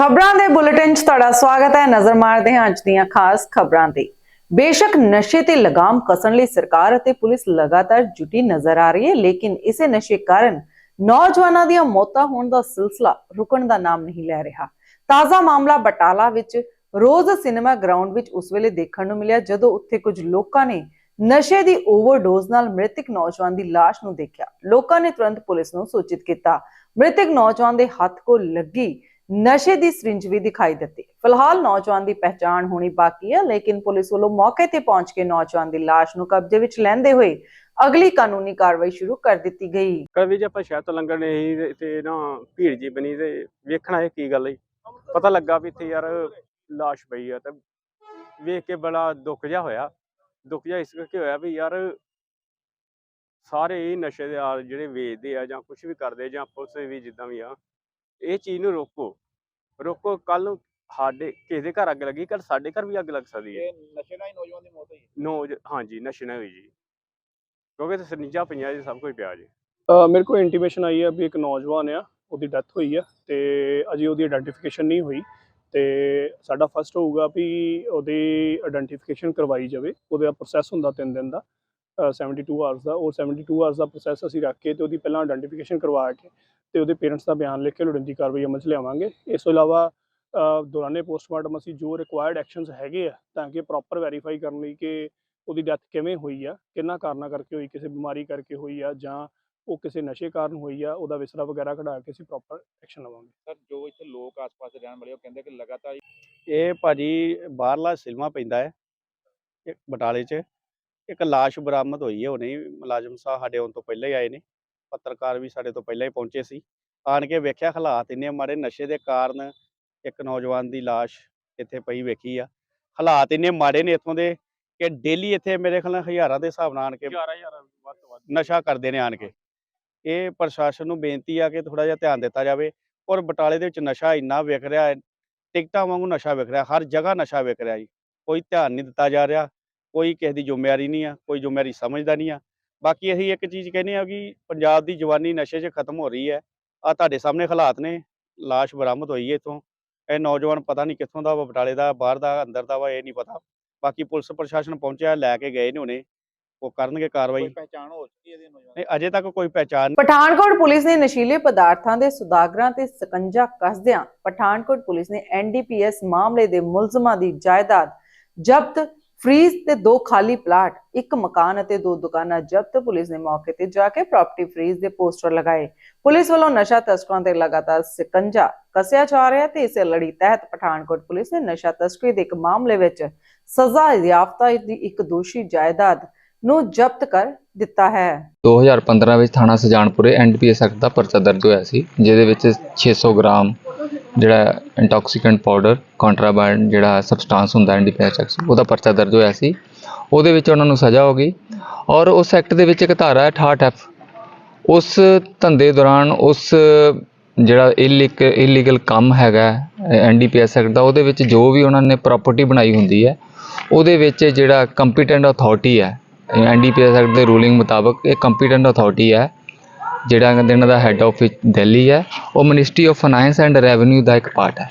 ਖਬਰਾਂ ਦੇ ਬੁਲੇਟਿਨ 'ਚ ਤੁਹਾਡਾ ਸਵਾਗਤ ਹੈ। ਨਜ਼ਰ ਮਾਰਦੇ ਹਾਂ ਅੱਜ ਦੀਆਂ ਖਾਸ ਖਬਰਾਂ ਤੇ ਬੇਸ਼ੱਕ ਨਸ਼ੇ ਤੇ ਲਗਾਮ ਕਸਣ ਲਈ ਸਰਕਾਰ ਅਤੇ ਪੁਲਿਸ ਲਗਾਤਾਰ ਜੁਟੀ ਨਜ਼ਰ ਆ ਰਹੀ ਹੈ, ਲੇਕਿਨ ਇਸੇ ਨਸ਼ੇ ਕਾਰਨ ਨੌਜਵਾਨਾਂ ਦੀਆਂ ਮੌਤਾਂ ਹੋਣ ਦਾ ਸਿਲਸਿਲਾ ਰੁਕਣ ਦਾ ਨਾਮ ਨਹੀਂ ਲੈ ਰਿਹਾ। ਤਾਜ਼ਾ ਮਾਮਲਾ ਬਟਾਲਾ ਵਿੱਚ ਰੋਜ਼ ਸਿਨੇਮਾ ਗਰਾਊਂਡ ਵਿੱਚ ਉਸ ਵੇਲੇ ਦੇਖਣ ਨੂੰ ਮਿਲਿਆ, ਜਦੋਂ ਉੱਥੇ ਕੁਝ ਲੋਕਾਂ ਨੇ ਨਸ਼ੇ ਦੀ ਓਵਰਡੋਜ਼ ਨਾਲ ਮ੍ਰਿਤਕ ਨੌਜਵਾਨ ਦੀ ਲਾਸ਼ ਨੂੰ ਦੇਖਿਆ। ਲੋਕਾਂ ਨੇ ਤੁਰੰਤ ਪੁਲਿਸ ਨੂੰ ਸੂਚਿਤ ਕੀਤਾ। ਮ੍ਰਿਤਕ ਨੌਜਵਾਨ ਦੇ ਹੱਥ ਕੋਲ ਲੱਗੀ ਨਸ਼ੇ ਦੀ ਸਰਿੰਜ ਵੀ ਦਿਖਾਈ ਦਿੱਤੀ। ਫਿਲਹਾਲ ਨੌਜਵਾਨ ਦੀ ਪਹਿਚਾਣ ਹੋਣੀ ਬਾਕੀ ਹੈ, ਲੇਕਿਨ ਪੁਲਿਸ ਵੱਲੋਂ ਮੌਕੇ ਤੇ ਪਹੁੰਚ ਕੇ ਨੌਜਵਾਨ ਦੀ ਲਾਸ਼ ਨੂੰ ਕਬਜ਼ੇ ਵਿੱਚ ਲੈਂਦੇ ਹੋਏ ਅਗਲੀ ਕਾਨੂੰਨੀ ਕਾਰਵਾਈ ਸ਼ੁਰੂ ਕਰ ਦਿੱਤੀ ਗਈ। ਕਦੇ ਜੇ ਆਪਾਂ ਸ਼ਹਿਰ ਤੋਂ ਲੰਘਣ ਨਹੀਂ ਤੇ- ਨਾ ਭੀੜ ਜੀ ਬਣੀ ਤੇ ਵੇਖਣਾ ਇਹ ਕੀ ਗੱਲ ਹੈ। ਪਤਾ ਲੱਗਾ ਵੀ ਇੱਥੇ ਯਾਰ ਲਾਸ਼ ਪਈ ਆ ਤੇ ਵੇਖ ਕੇ ਬੜਾ ਦੁੱਖ ਜਿਹਾ ਹੋਇਆ। ਦੁੱਖ ਜਿਹਾ ਇਸ ਕਰਕੇ ਹੋਇਆ ਵੀ ਯਾਰ ਸਾਰੇ ਹੀ ਨਸ਼ੇ ਦੇ ਆ ਜਿਹੜੇ ਵੇਚਦੇ ਆ ਜਾਂ ਕੁਝ ਵੀ ਕਰਦੇ ਜਾਂ ਪੁਲਿਸ ਵੀ ਜਿੱਦਾਂ ਵੀ ਆ ਇਹ ਚੀਜ਼ ਨੂੰ ਰੋਕੋ। ਰੋਕੋ ਕੱਲ ਨੂੰ ਸਾਡੇ ਕਿਸੇ ਦੇ ਘਰ ਅੱਗ ਲੱਗੀ ਕੱਲ ਸਾਡੇ ਘਰ ਵੀ ਅੱਗ ਲੱਗ ਸਕਦੀ ਹੈ। ਇਹ ਨਸ਼ੇ ਨਾਲ ਹੀ ਨੌਜਵਾਨ ਦੀ ਮੌਤ ਹੋਈ ਹੈ। ਨੋ ਹਾਂਜੀ ਨਸ਼ੇ ਨਾਲ ਹੋਈ ਜੀ। ਕਿਉਂਕਿ ਤੇ ਸਰਨੀਜਾ ਪਈਆਂ ਜੀ ਸਭ ਕੁਝ ਪਿਆ ਜੀ। ਅ, ਮੇਰੇ ਕੋਲ ਇੰਟੀਮੇਸ਼ਨ ਆਈ ਹੈ ਵੀ ਇੱਕ ਨੌਜਵਾਨ ਆ ਉਹਦੀ ਡੈਥ ਹੋਈ ਆ ਤੇ ਅਜੇ ਉਹਦੀ ਆਇਡੈਂਟੀਫਿਕੇਸ਼ਨ ਨਹੀਂ ਹੋਈ ਤੇ ਸਾਡਾ ਫਸਟ ਹੋਊਗਾ ਵੀ ਉਹਦੀ ਆਇਡੈਂਟੀਫਿਕੇਸ਼ਨ ਕਰਵਾਈ ਜਾਵੇ। ਉਹਦਾ ਪ੍ਰੋਸੈਸ ਹੁੰਦਾ 3 ਦਿਨ ਦਾ ਅ, 72 ਆਵਰਸ ਦਾ। ਉਹ 72 ਆਵਰਸ ਦਾ ਪ੍ਰੋਸੈਸ ਅਸੀਂ ਰੱਖ ਕੇ ਤੇ ਉਹਦੀ ਪਹਿਲਾਂ ਆਇਡੈਂਟੀਫਿਕੇਸ਼ਨ ਕਰਵਾ ਕੇ ਤੇ ਉਹਦੇ ਪੇਰੈਂਟਸ ਦਾ ਬਿਆਨ ਲਿਖ ਕੇ ਲੋੜੀਂਦੀ ਕਾਰਵਾਈ ਅਮਲ 'ਚ ਲਿਆਵਾਂਗੇ। ਇਸ ਤੋਂ ਇਲਾਵਾ ਦੌਰਾਨੇ ਪੋਸਟਮਾਰਟਮ ਅਸੀਂ ਜੋ ਰਿਕੁਆਇਰਡ ਐਕਸ਼ਨਸ ਹੈਗੇ ਆ ਤਾਂ ਕਿ ਪ੍ਰੋਪਰ ਵੈਰੀਫਾਈ ਕਰਨ ਲਈ ਕਿ ਉਹਦੀ ਡੈਥ ਕਿਵੇਂ ਹੋਈ ਆ ਕਿੰਨਾ ਕਾਰਨਾਂ ਕਰਕੇ ਹੋਈ ਕਿਸੇ ਬਿਮਾਰੀ ਕਰਕੇ ਹੋਈ ਆ ਜਾਂ ਉਹ ਕਿਸੇ ਨਸ਼ੇ ਕਾਰਨ ਹੋਈ ਆ ਉਹਦਾ ਵਿਸਰਾ ਵਗੈਰਾ ਕਢਾ ਕੇ ਅਸੀਂ ਪ੍ਰੋਪਰ ਐਕਸ਼ਨ ਲਵਾਂਗੇ। ਸਰ ਜੋ ਇੱਥੇ ਲੋਕ ਆਸ-ਪਾਸ ਰਹਿਣ ਵਾਲੇ ਉਹ ਕਹਿੰਦੇ ਕਿ ਲਗਾਤਾਰ ਇਹ ਭਾਜੀ ਬਾਹਰਲਾ ਸਿਲਮਾ ਪੈਂਦਾ ਹੈ ਬਟਾਲੇ 'ਚ। ਇੱਕ ਲਾਸ਼ ਬਰਾਮਦ ਹੋਈ ਹੈ ਹੁਣੇ ਹੀ ਮੁਲਾਜ਼ਮ ਸਾਹਿਬ ਸਾਡੇ ਆਉਣ ਤੋਂ ਪਹਿਲਾਂ ਹੀ ਆਏ ਨੇ। ਪੱਤਰਕਾਰ ਵੀ ਸਾਡੇ ਤੋਂ ਪਹਿਲਾਂ ਹੀ ਪਹੁੰਚੇ ਸੀ। ਆਣ ਕੇ ਵੇਖਿਆ ਹਾਲਾਤ ਇੰਨੇ ਮਾੜੇ ਨਸ਼ੇ ਦੇ ਕਾਰਨ ਇੱਕ ਨੌਜਵਾਨ ਦੀ ਲਾਸ਼ ਇੱਥੇ ਪਈ ਵੇਖੀ ਆ। ਹਾਲਾਤ ਇੰਨੇ ਮਾੜੇ ਨੇ ਇੱਥੋਂ ਦੇ ਕਿ ਡੇਲੀ ਇੱਥੇ ਮੇਰੇ ਖਿਆਲ ਨਾਲ ਹਜ਼ਾਰਾਂ ਦੇ ਹਿਸਾਬ ਨਾਲ ਆਣ ਕੇ 11000 ਵੱਧ ਤੋਂ ਵੱਧ। ਨਸ਼ਾ ਕਰਦੇ ਨੇ ਆਣ ਕੇ। ਇਹ ਪ੍ਰਸ਼ਾਸਨ ਨੂੰ ਬੇਨਤੀ ਆ ਕਿ ਥੋੜਾ ਜਿਹਾ ਧਿਆਨ ਦਿੱਤਾ ਜਾਵੇ ਔਰ ਬਟਾਲੇ ਦੇ ਵਿੱਚ ਨਸ਼ਾ ਇੰਨਾ ਵਿਕ ਰਿਹਾ ਹੈ ਟਿਕਟਾਂ ਵਾਂਗੂ ਨਸ਼ਾ ਵਿਕ ਰਿਹਾ ਹਰ ਜਗ੍ਹਾ ਨਸ਼ਾ ਵਿਕ ਰਿਹਾ ਜੀ। ਕੋਈ ਧਿਆਨ ਨਹੀਂ ਦਿੱਤਾ ਜਾ ਰਿਹਾ ਕੋਈ ਕਿਸੇ ਦੀ ਜ਼ਿੰਮੇਵਾਰੀ ਨਹੀਂ ਆ ਕੋਈ ਜ਼ਿੰਮੇਵਾਰੀ ਸਮਝਦਾ ਨਹੀਂ ਆ। ਬਾਕੀ ਅਸੀਂ ਇੱਕ ਚੀਜ਼ ਕਹਿੰਦੇ ਆ ਕਿ ਪੰਜਾਬ ਦੀ ਜਵਾਨੀ ਨਸ਼ੇ 'ਚ ਖਤਮ ਹੋ ਰਹੀ ਹੈ। ਆ ਤੁਹਾਡੇ ਸਾਹਮਣੇ ਹਾਲਾਤ ਨੇ ਲਾਸ਼ ਬਰਾਮਦ ਹੋਈ ਹੈ ਇੱਥੋਂ। ਇਹ ਨੌਜਵਾਨ ਪਤਾ ਨਹੀਂ ਕਿੱਥੋਂ ਦਾ ਵਾ ਬਟਾਲੇ ਦਾ ਬਾਹਰ ਦਾ ਅੰਦਰ ਦਾ ਵਾ ਇਹ ਨਹੀਂ ਪਤਾ। ਬਾਕੀ ਪੁਲਿਸ ਪ੍ਰਸ਼ਾਸਨ ਪਹੁੰਚਿਆ ਲੈ ਕੇ ਗਏ ਨੇ ਹੁਣੇ ਉਹ ਕਰਨਗੇ ਕਾਰਵਾਈ। ਕੋਈ ਪਹਿਚਾਣ ਹੋ ਚੁੱਕੀ ਹੈ ਇਹਦੇ ਨੌਜਵਾਨ? ਨਹੀਂ ਅਜੇ ਤੱਕ ਕੋਈ ਪਹਿਚਾਣ ਪਠਾਨਕੋਟ ਪੁਲਿਸ ਨੇ ਨਸ਼ੀਲੇ ਪਦਾਰਥਾਂ ਦੇ ਸੁਦਾਗਰਾਂ ਤੇ ਸਕੰਜਾ ਕੱਸਦਿਆਂ ਪਠਾਨਕੋਟ ਪੁਲਿਸ ਨੇ ਐਨਡੀਪੀਐਸ ਮਾਮਲੇ ਦੇ ਮੁਲਜ਼ਮਾਂ ਦੀ ਜਾਇਦਾਦ ਜ਼ਬਤ ਫਰੀਜ਼ ਤੇ ਦੋ ਖਾਲੀ ਪਲਾਟ, ਇੱਕ ਮਕਾਨ ਅਤੇ ਦੋ ਦੁਕਾਨਾਂ ਜ਼ਬਤ ਪੁਲਿਸ ਨੇ ਮੌਕੇ ਤੇ ਜਾ ਕੇ ਪ੍ਰਾਪਰਟੀ ਫਰੀਜ਼ ਦੇ ਪੋਸਟਰ ਲਗਾਏ। ਪੁਲਿਸ ਵੱਲੋਂ ਨਸ਼ਾ ਤਸਕਰਾਂ ਤੇ ਲਗਾਤਾਰ ਸਕੰਜਾ ਕੱਸਿਆ ਜਾ ਰਿਹਾ ਤੇ ਇਸੇ ਲੜੀ ਤਹਿਤ ਪਠਾਨਕੋਟ ਪੁਲਿਸ ਨੇ ਨਸ਼ਾ ਤਸਕਰੀ ਦੇ ਇੱਕ ਮਾਮਲੇ ਵਿੱਚ ਸਜ਼ਾ ਯਾਫਤਾ ਦੀ ਇੱਕ ਦੋਸ਼ੀ ਜਾਇਦਾਦ ਨੂੰ ਜ਼ਬਤ ਕਰ ਦਿੱਤਾ ਹੈ। 2015 ਵਿੱਚ ਥਾਣਾ ਸੁਜਾਨਪੁਰੇ ਐਨਡੀਪੀਐਸ ਐਕਟ ਦਾ ਪਰਚਾ ਦਰਜ ਹੋਇਆ ਸੀ, ਜਿਹਦੇ ਵਿੱਚ 600 ਗ੍ਰਾਮ ਜਿਹੜਾ ਇੰਟੋਕਸੀਕੈਂਟ ਪਾਊਡਰ ਕੰਟਰਾਬੈਂਡ ਜਿਹੜਾ ਸਬਸਟੈਂਸ ਹੁੰਦਾ ਐਨਡੀਪੀਐਸ ਐਕਟ ਉਹਦਾ ਪਰਚਾ ਦਰਜ ਹੋਇਆ ਸੀ। ਉਹਦੇ ਵਿੱਚ ਉਹਨਾਂ ਨੂੰ ਸਜ਼ਾ ਹੋ ਗਈ ਔਰ ਉਸ ਐਕਟ ਦੇ ਵਿੱਚ ਇੱਕ ਧਾਰਾ ਹੈ 68 ਐਫ। ਉਸ ਧੰਦੇ ਦੌਰਾਨ ਉਸ ਜਿਹੜਾ ਇਲੀਕ ਇਲੀਗਲ ਕੰਮ ਹੈਗਾ ਐਨਡੀਪੀਐਸ ਐਕਟ ਦਾ, ਉਹਦੇ ਵਿੱਚ ਜੋ ਵੀ ਉਹਨਾਂ ਨੇ ਪ੍ਰਾਪਰਟੀ ਬਣਾਈ ਹੁੰਦੀ ਹੈ, ਉਹਦੇ ਵਿੱਚ ਜਿਹੜਾ ਕੰਪੀਟੈਂਟ ਅਥਾਰਟੀ ਹੈ ਐਨਡੀਪੀਐਸ ਐਕਟ ਦੇ ਰੂਲਿੰਗ ਮੁਤਾਬਕ ਇਹ ਕੰਪੀਟੈਂਟ ਅਥਾਰਟੀ ਹੈ। ਜਿਹੜਾ ਕਹਿੰਦੇ ਇਹਨਾਂ ਦਾ ਹੈੱਡ ਆਫਿਸ ਦਿੱਲੀ ਹੈ, ਉਹ ministry of finance and revenue ਦਾ ਇੱਕ ਪਾਰਟ ਹੈ।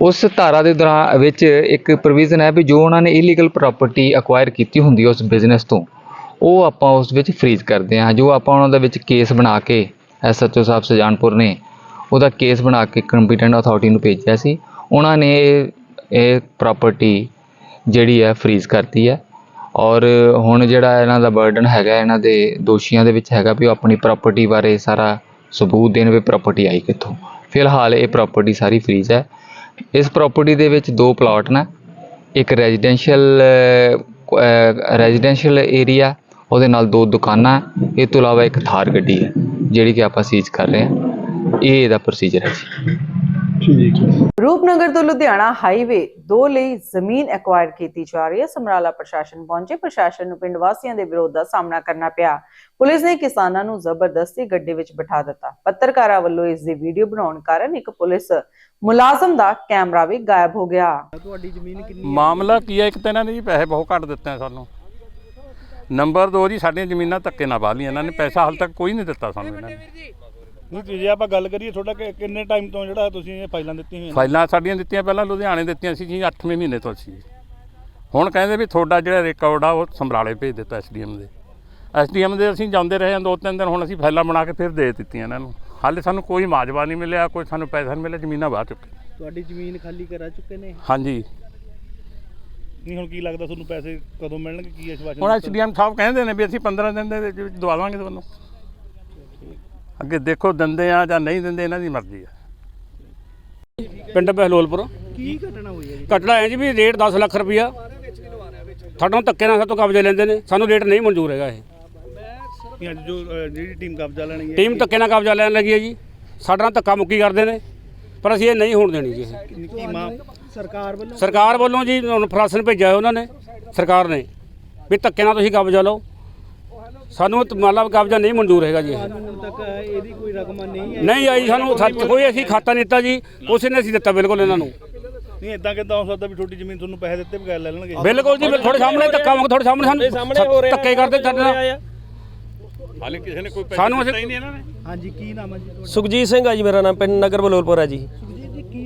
ਉਸ ਧਾਰਾ ਦੇ ਦੌਰਾਨ ਵਿੱਚ ਇੱਕ ਪ੍ਰੋਵੀਜ਼ਨ ਹੈ ਵੀ ਜੋ ਉਹਨਾਂ ਨੇ ਇਲੀਗਲ ਪ੍ਰਾਪਰਟੀ ਅਕਵਾਇਰ ਕੀਤੀ ਹੁੰਦੀ ਹੈ ਉਸ ਬਿਜ਼ਨਸ ਤੋਂ, ਉਹ ਆਪਾਂ ਉਸ ਵਿੱਚ ਫ੍ਰੀਜ਼ ਕਰਦੇ ਹਾਂ। ਜੋ ਆਪਾਂ ਉਹਨਾਂ ਦੇ ਵਿੱਚ ਕੇਸ ਬਣਾ ਕੇ ਐਸਐਚਓ ਸਾਹਿਬ ਸੁਜਾਨਪੁਰ ਨੇ ਉਹਦਾ ਕੇਸ ਬਣਾ ਕੇ ਕੰਪੀਟੈਂਟ ਅਥਾਰਟੀ ਨੂੰ ਭੇਜਿਆ ਸੀ, ਉਹਨਾਂ ਨੇ ਇਹ- ਇਹ ਪ੍ਰਾਪਰਟੀ ਜਿਹੜੀ ਹੈ ਫ੍ਰੀਜ਼ ਕਰਤੀ ਹੈ। ਔਰ ਹੁਣ ਜਿਹੜਾ ਇਹਨਾਂ ਦਾ ਬਰਡਨ ਹੈਗਾ, ਇਹਨਾਂ ਦੇ ਦੋਸ਼ੀਆਂ ਦੇ ਵਿੱਚ ਹੈਗਾ ਵੀ ਉਹ ਆਪਣੀ ਪ੍ਰਾਪਰਟੀ ਬਾਰੇ ਸਾਰਾ ਸਬੂਤ ਦੇਣ ਵੀ ਪ੍ਰਾਪਰਟੀ ਆਈ ਕਿੱਥੋਂ। ਫਿਲਹਾਲ ਇਹ ਪ੍ਰਾਪਰਟੀ ਸਾਰੀ ਫ੍ਰੀਜ਼ ਹੈ। ਇਸ ਪ੍ਰਾਪਰਟੀ ਦੇ ਵਿੱਚ ਦੋ ਪਲਾਟ ਨੇ। ਇੱਕ ਰੈਜ਼ੀਡੈਂਸ਼ੀਅਲ ਰੈਜ਼ੀਡੈਂਸ਼ੀਅਲ ਏਰੀਆ ਉਹਦੇ ਨਾਲ ਦੋ ਦੁਕਾਨਾਂ ਇਹ ਤੋਂ ਇਲਾਵਾ ਇੱਕ ਥਾਰ ਗੱਡੀ ਹੈ, ਜਿਹੜੀ ਕਿ ਆਪਾਂ ਸੀਜ਼ ਕਰ ਰਹੇ ਹਾਂ। ਇਹ ਇਹਦਾ ਪ੍ਰੋਸੀਜਰ ਹੈ ਜੀ। ਰੂਪਨਗਰ ਤੋਂ ਲੁਧਿਆਣਾ ਹਾਈਵੇ 2 ਲਈ ਜ਼ਮੀਨ ਐਕਵਾਇਰ ਕੀਤੀ ਜਾ ਰਹੀ ਹੈ। ਸਮਰਾਲਾ ਪ੍ਰਸ਼ਾਸਨ ਪਹੁੰਚੇ। ਪ੍ਰਸ਼ਾਸਨ ਨੂੰ ਪਿੰਡ ਵਾਸੀਆਂ ਦੇ ਵਿਰੋਧ ਦਾ ਸਾਹਮਣਾ ਕਰਨਾ ਪਿਆ। ਪੁਲਿਸ ਨੇ ਕਿਸਾਨਾਂ ਨੂੰ ਜ਼ਬਰਦਸਤੀ ਗੱਡੀ ਵਿੱਚ ਬਿਠਾ ਦਿੱਤਾ। ਪੱਤਰਕਾਰਾਂ ਵੱਲੋਂ ਇਸ ਦੀ ਵੀਡੀਓ ਬਣਾਉਣ ਕਾਰਨ ਇੱਕ ਪੁਲਿਸ ਮੁਲਾਜ਼ਮ ਦਾ ਕੈਮਰਾ ਵੀ ਗਾਇਬ ਹੋ ਗਿਆ। ਮਾਮਲਾ ਕੀ ਹੈ? ਇੱਕ ਤਾਂ ਇਹਨਾਂ ਨੇ ਜੀ ਪੈਸੇ ਬਹੁਤ ਘੱਟ ਦਿੱਤੇ ਸਾਨੂੰ। ਨੰਬਰ 2 ਜੀ ਸਾਡੀਆਂ ਜ਼ਮੀਨਾਂ ਧੱਕੇ ਨਾਲ ਵਾਹ ਲਈਆਂ। ਇਹਨਾਂ ਨੇ ਪੈਸਾ ਹਾਲ ਤੱਕ ਕੋਈ ਨਹੀਂ ਦਿੱਤਾ ਸਾਨੂੰ ਇਹਨਾਂ ਨੇ। ਨਹੀਂ ਤੇ ਜੇ ਆਪਾਂ ਗੱਲ ਕਰੀਏ ਤੁਹਾਡਾ ਕਿ- ਕਿੰਨੇ ਟਾਈਮ ਤੋਂ ਜਿਹੜਾ ਤੁਸੀਂ ਇਹ ਫਾਈਲਾਂ ਦਿੱਤੀਆਂ ਹੋਈਆਂ ਨੇ? ਫਾਈਲਾਂ ਸਾਡੀਆਂ ਦਿੱਤੀਆਂ ਪਹਿਲਾਂ ਲੁਧਿਆਣੇ ਦਿੱਤੀਆਂ ਸੀ ਜੀ 8ਵੇਂ ਮਹੀਨੇ ਤੋਂ ਸੀ ਹੁਣ ਕਹਿੰਦੇ ਵੀ ਤੁਹਾਡਾ ਜਿਹੜਾ ਰਿਕਾਰਡ ਆ ਉਹ ਸਮਰਾਲੇ ਭੇਜ ਦਿੱਤਾ ਐਸਡੀਐਮ ਦੇ। ਐਸਡੀਐਮ ਦੇ ਅਸੀਂ ਜਾਂਦੇ ਰਹੇ ਹਾਂ ਦੋ ਤਿੰਨ ਦਿਨ ਹੁਣ ਅਸੀਂ ਫਾਈਲਾਂ ਬਣਾ ਕੇ ਫਿਰ ਦੇ ਦਿੱਤੀਆਂ ਇਹਨਾਂ ਨੂੰ। ਹਾਲੇ ਸਾਨੂੰ ਕੋਈ ਮਾਜਵਾ ਨਹੀਂ ਮਿਲਿਆ ਕੋਈ ਸਾਨੂੰ ਪੈਸਾ ਨਹੀਂ ਮਿਲਿਆ ਜ਼ਮੀਨਾਂ ਬਾਹਰ ਚੁੱਕੇ ਤੁਹਾਡੀ ਜ਼ਮੀਨ ਖਾਲੀ ਕਰਾ ਚੁੱਕੇ ਨੇ? ਹਾਂਜੀ। ਨਹੀਂ ਹੁਣ ਕੀ ਲੱਗਦਾ ਤੁਹਾਨੂੰ ਪੈਸੇ ਕਦੋਂ ਮਿਲਣਗੇ? ਕੀ ਆਸ਼ਵਾਸਨ ਹੁਣ ਦਿੱਤਾ? ਐਸਡੀਐਮ ਸਾਹਿਬ ਕਹਿੰਦੇ ਨੇ ਵੀ ਅਸੀਂ 15 ਦਿਨ ਦੇ ਵਿੱਚ ਵਿੱਚ ਦਵਾ ਦਾਂਗੇ ਤੁਹਾਨੂੰ। ਅੱਗੇ ਦੇਖੋ ਦਿੰਦੇ ਆ ਜਾਂ ਨਹੀਂ ਦਿੰਦੇ ਇਹਨਾਂ ਦੀ ਮਰਜ਼ੀ ਆ। ਪਿੰਡ ਬਹਿਲੋਲਪੁਰ। ਕੀ ਘਟਨਾ ਹੋਈ ਹੈ ਜੀ? ਘਟਨਾ ਹੈ ਜੀ ਵੀ ਰੇਟ 10 ਲੱਖ ਰੁਪਇਆ। ਸਾਡੋਂ ਧੱਕੇ ਨਾਲ ਸਾਤੋਂ ਕਬਜ਼ੇ ਲੈਂਦੇ ਨੇ ਸਾਨੂੰ ਰੇਟ ਨਹੀਂ ਮਨਜ਼ੂਰ ਹੈਗਾ ਇਹ। ਨਹੀਂ, ਅੱਜ ਜੋ ਅ, ਜਿਹੜੀ ਟੀਮ ਕਬਜ਼ਾ ਲੈਣੀ ਹੈ ਟੀਮ ਧੱਕੇ ਨਾਲ ਕਬਜ਼ਾ ਲੈਣ ਲੱਗੀ ਹੈ ਜੀ। ਸਾਡੇ ਨਾਲ ਧੱਕਾ ਮੁੱਕੀ ਕਰਦੇ ਨੇ ਪਰ ਅਸੀਂ ਇਹ ਨਹੀਂ ਹੋਣ ਦੇਣੀ ਜੀ ਇਹ। ਕੀ ਮਾਂ ਸਰਕਾਰ ਵੱਲੋਂ? ਸਰਕਾਰ ਵੱਲੋਂ ਜੀ ਹੁਣ ਪ੍ਰਸ਼ਾਸਨ ਭੇਜਿਆ ਹੈ ਉਹਨਾਂ ਨੇ ਸਰਕਾਰ ਨੇ ਵੀ ਧੱਕੇ ਨਾਲ ਤੁਸੀਂ ਕਬਜ਼ਾ ਲਓ। ਸਾਨੂੰ ਮਤਲਬ ਕਬਜ਼ਾ ਨਹੀਂ ਮਨਜ਼ੂਰ ਹੈਗਾ ਜੀ। ਇਹ ਹੁਣ ਤੱਕ ਇਹਦੀ ਕੋਈ ਰਕਮ ਨਹੀਂ ਹੈ ਨਹੀਂ ਆਈ ਸਾਨੂੰ ਸੱਚ ਕੋਈ ਅਸੀਂ ਖਾਤਾ ਨਹੀਂ ਦਿੱਤਾ ਜੀ। ਉਸੇ ਨੇ ਅਸੀਂ ਦਿੱਤਾ ਬਿਲਕੁਲ ਇਹਨਾਂ ਨੂੰ। ਨਹੀਂ ਇਦਾਂ ਕਿਦਾਂ ਹੋ ਸਕਦਾ ਵੀ ਛੋਟੀ ਜ਼ਮੀਨ ਤੁਹਾਨੂੰ ਪੈਸੇ ਦਿੱਤੇ ਬਗੈਰ ਲੈ ਲੈਣਗੇ? ਬਿਲਕੁਲ ਜੀ ਤੁਹਾਡੇ ਸਾਹਮਣੇ ਧੱਕਾ ਮੰਗ ਤੁਹਾਡੇ ਸਾਹਮਣੇ ਸਾਨੂੰ ਧੱਕੇ ਕਰਦੇ ਨਾਲ। ਹਾਲੇ ਕਿਸੇ ਨੇ ਕੋਈ ਸਾਨੂੰ ਅਸੀਂ ਨਹੀਂ ਇਹਨਾਂ ਨੇ? ਹਾਂਜੀ ਕੀ ਨਾਮ ਹੈ ਜੀ ਤੁਹਾਡਾ? ਸੁਖਜੀਤ ਸਿੰਘ ਆ ਜੀ ਮੇਰਾ ਨਾਮ ਪਿੰਡ ਨਗਰ ਬਲੋਲਪੁਰ ਹੈ ਜੀ। ਸੁਖਜੀਤ ਜੀ ਕੀ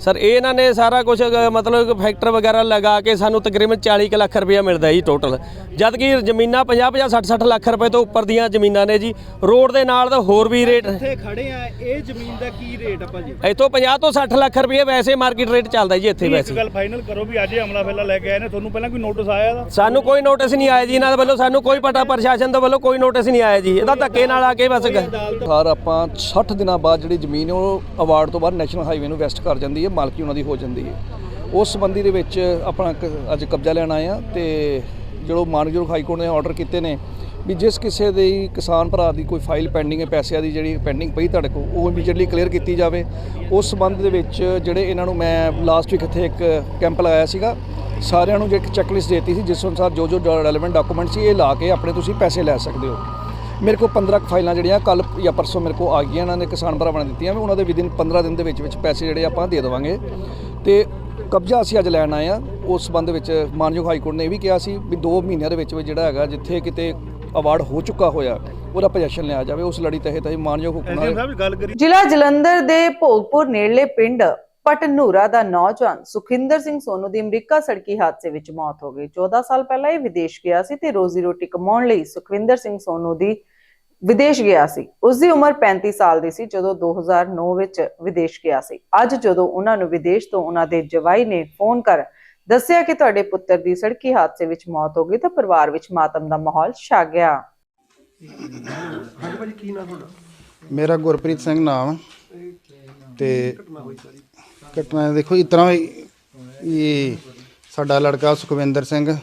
ਸਰ ਇਹ ਇਹਨਾਂ ਨੇ ਸਾਰਾ ਕੁਝ ਮਤਲਬ ਫੈਕਟਰ ਵਗੈਰਾ ਲਗਾ ਕੇ ਸਾਨੂੰ ਤਕਰੀਬਨ 40 ਕੁ ਲੱਖ ਰੁਪਏ ਮਿਲਦਾ ਜੀ ਟੋਟਲ ਜਦ ਕਿ ਜ਼ਮੀਨਾਂ 50-50 60-60 ਲੱਖ ਰੁਪਏ ਤੋਂ ਉੱਪਰ ਦੀਆਂ ਜ਼ਮੀਨਾਂ ਨੇ ਜੀ। ਰੋਡ ਦੇ ਨਾਲ ਤਾਂ ਹੋਰ ਵੀ ਰੇਟ ਇੱਥੇ ਖੜੇ ਆ ਇਹ ਜ਼ਮੀਨ ਦਾ ਕੀ ਰੇਟ ਆ ਭਾਜੀ? ਇੱਥੋਂ 50 ਤੋਂ 60 ਲੱਖ ਰੁਪਏ ਵੈਸੇ ਮਾਰਕੀਟ ਰੇਟ ਚੱਲਦਾ ਜੀ ਇੱਥੇ ਇੱਕ ਵੈਸੇ। ਗੱਲ ਫਾਈਨਲ ਕਰੋ ਵੀ ਅੱਜ ਇਹ ਹਮਲਾ ਫੈਲਾ ਲੈ ਕੇ ਆਏ ਨੇ ਤੁਹਾਨੂੰ ਪਹਿਲਾਂ ਕੋਈ ਨੋਟਿਸ ਆਇਆ ਦਾ ਸਾਨੂੰ ਕੋਈ ਨੋਟਿਸ ਨਹੀਂ ਆਇਆ ਜੀ ਇਹਨਾਂ ਦੇ ਵੱਲੋਂ ਸਾਨੂੰ ਕੋਈ ਪਤਾ ਪ੍ਰਸ਼ਾਸਨ ਦੇ ਵੱਲੋਂ ਕੋਈ ਨੋਟਿਸ ਨਹੀਂ ਆਇਆ ਜੀ। ਇਹਦਾ ਧੱਕੇ ਨਾਲ ਆ ਕੇ ਬਸ ਸਰ ਆਪਾਂ 60 ਦਿਨਾਂ ਬਾਅਦ ਜਿਹੜੀ ਜ਼ਮੀਨ ਉਹ ਅਵਾਰਡ ਤੋਂ ਬਾਅਦ ਨੈਸ਼ਨਲ ਹਾਈਵੇ ਨੂੰ ਵੈਸਟ ਕਰ ਜਾਂਦੀ ਹੈ, ਮਾਲਕੀ ਉਹਨਾਂ ਦੀ ਹੋ ਜਾਂਦੀ ਹੈ। ਉਸ ਸੰਬੰਧੀ ਦੇ ਵਿੱਚ ਆਪਣਾ ਕ- ਅੱਜ ਕਬਜ਼ਾ ਲੈਣ ਆਏ ਆ ਤੇ ਜਿਹੜੋ ਮਾਨਯੋਗ ਹਾਈ ਕੋਰਟ ਨੇ ਆਰਡਰ ਕੀਤੇ ਨੇ ਵੀ ਜਿਸ ਕਿਸੇ ਦੇ ਕਿਸਾਨ ਭਰਾ ਦੀ ਕੋਈ ਫਾਈਲ ਪੈਂਡਿੰਗ ਹੈ, ਪੈਸਿਆਂ ਦੀ ਜਿਹੜੀ ਪੈਂਡਿੰਗ ਪਈ ਤੁਹਾਡੇ ਕੋਲ, ਉਹ ਇਮੀਡੀਏਟਲੀ ਕਲੀਅਰ ਕੀਤੀ ਜਾਵੇ। ਉਸ ਸੰਬੰਧ ਦੇ ਵਿੱਚ ਜਿਹੜੇ ਇਹਨਾਂ ਨੂੰ ਮੈਂ ਲਾਸਟ ਵੀਕ ਇੱਥੇ ਇੱਕ ਕੈਂਪ ਲਗਾਇਆ ਸੀਗਾ, ਸਾਰਿਆਂ ਨੂੰ ਜੇ ਇੱਕ ਚੈੱਕਲਿਸਟ ਦਿੱਤੀ ਸੀ, ਜਿਸ ਅਨੁਸਾਰ ਜੋ ਜੋ ਰੈਲੇਵੈਂਟ ਡਾਕੂਮੈਂਟ ਸੀ, ਇਹ ਲਾ ਕੇ ਆਪਣੇ ਤੁਸੀਂ ਪੈਸੇ ਲੈ ਸਕਦੇ ਹੋ। ਮੇਰੇ ਕੋਲ 15 ਕੁ ਫਾਈਲਾਂ ਜਿਹੜੀਆਂ ਕੱਲ ਜਾਂ ਪਰਸੋਂ ਮੇਰੇ ਕੋਲ ਆ ਗਈਆਂ ਇਹਨਾਂ ਨੇ ਕਿਸਾਨ ਭਰਾਵਾਂ ਨੇ ਦਿੱਤੀਆਂ ਵੀ ਉਹਨਾਂ ਦੇ ਵਿਦਿਨ 15 ਦਿਨ ਦੇ ਵਿੱਚ ਵਿੱਚ ਪੈਸੇ ਜਿਹੜੇ ਆਪਾਂ ਦੇ ਦੇਵਾਂਗੇ। ਤੇ ਕਬਜ਼ਾ ਅਸੀਂ ਅੱਜ ਲੈਣ ਆਏ ਆ ਉਸ ਸੰਬੰਧ ਵਿੱਚ ਮਾਨਯੋਗ ਹਾਈ ਕੋਰਟ ਨੇ ਇਹ ਵੀ ਕਿਹਾ ਸੀ ਵੀ 2 ਮਹੀਨਿਆਂ ਦੇ ਵਿੱਚ ਵਿੱਚ ਜਿਹੜਾ ਹੈਗਾ ਜਿੱਥੇ ਕਿਤੇ ਅਵਾਰਡ ਹੋ ਚੁੱਕਾ ਹੋਇਆ ਉਹਦਾ ਪੋਜੀਸ਼ਨ ਲਿਆ ਜਾਵੇ। ਉਸ ਲੜੀ ਤਹਿਤ ਅਸੀਂ ਮਾਨਯੋਗ ਹੁਕਮ ਨਾਲ ਜ਼ਿਲ੍ਹਾ ਜਲੰਧਰ ਦੇ ਭੋਗਪੁਰ ਨੇੜਲੇ ਪਿੰਡ ਪਟਨੂਰਾ ਦਾ ਨੌਜਵਾਨ ਸੁਖਿੰਦਰ ਸਿੰਘ ਸੋਨੂ ਦੀ ਅਮਰੀਕਾ ਸੜਕੀ ਹਾਦਸੇ ਵਿੱਚ ਮੌਤ ਹੋ ਗਈ। 14 ਸਾਲ ਪਹਿਲਾਂ ਇਹ ਵਿਦੇਸ਼ ਗਿਆ ਸੀ ਤੇ ਰੋਜ਼ੀ ਰੋਟੀ ਕਮਾਉਣ ਲਈ ਸੁਖਵਿੰਦਰ ਸਿੰਘ ਸੋਨੂ ਦੀ ਵਿਦੇਸ਼ ਗਿਆ ਸੀ। ਉਸ ਦੀ ਉਮਰ 35 ਸਾਲ ਦੀ ਸੀ ਜਦੋਂ 2009 ਵਿੱਚ ਵਿਦੇਸ਼ ਗਿਆ ਸੀ। ਅੱਜ ਜਦੋਂ ਉਹਨਾਂ ਨੂੰ ਵਿਦੇਸ਼ ਤੋਂ ਉਹਨਾਂ ਦੇ ਜਵਾਈ ਨੇ ਫੋਨ ਕਰ ਦੱਸਿਆ ਕਿ ਤੁਹਾਡੇ ਪੁੱਤਰ ਦੀ ਸੜਕੀ ਹਾਦਸੇ ਵਿੱਚ ਮੌਤ ਹੋ ਗਈ ਤਾਂ ਪਰਿਵਾਰ ਵਿੱਚ ਮਾਤਮ ਦਾ ਮਾਹੌਲ ਛਾ ਗਿਆ। ਮੇਰਾ ਗੁਰਪ੍ਰੀਤ ਸਿੰਘ ਨਾਮ। ਹੈ ਤੇ ਘਟਨਾ ਦੇਖੋ ਇਸ ਤਰ੍ਹਾਂ ਹੋਈ ਇਹ ਸਾਡਾ ਲੜਕਾ ਸੁਖਵਿੰਦਰ ਸਿੰਘ,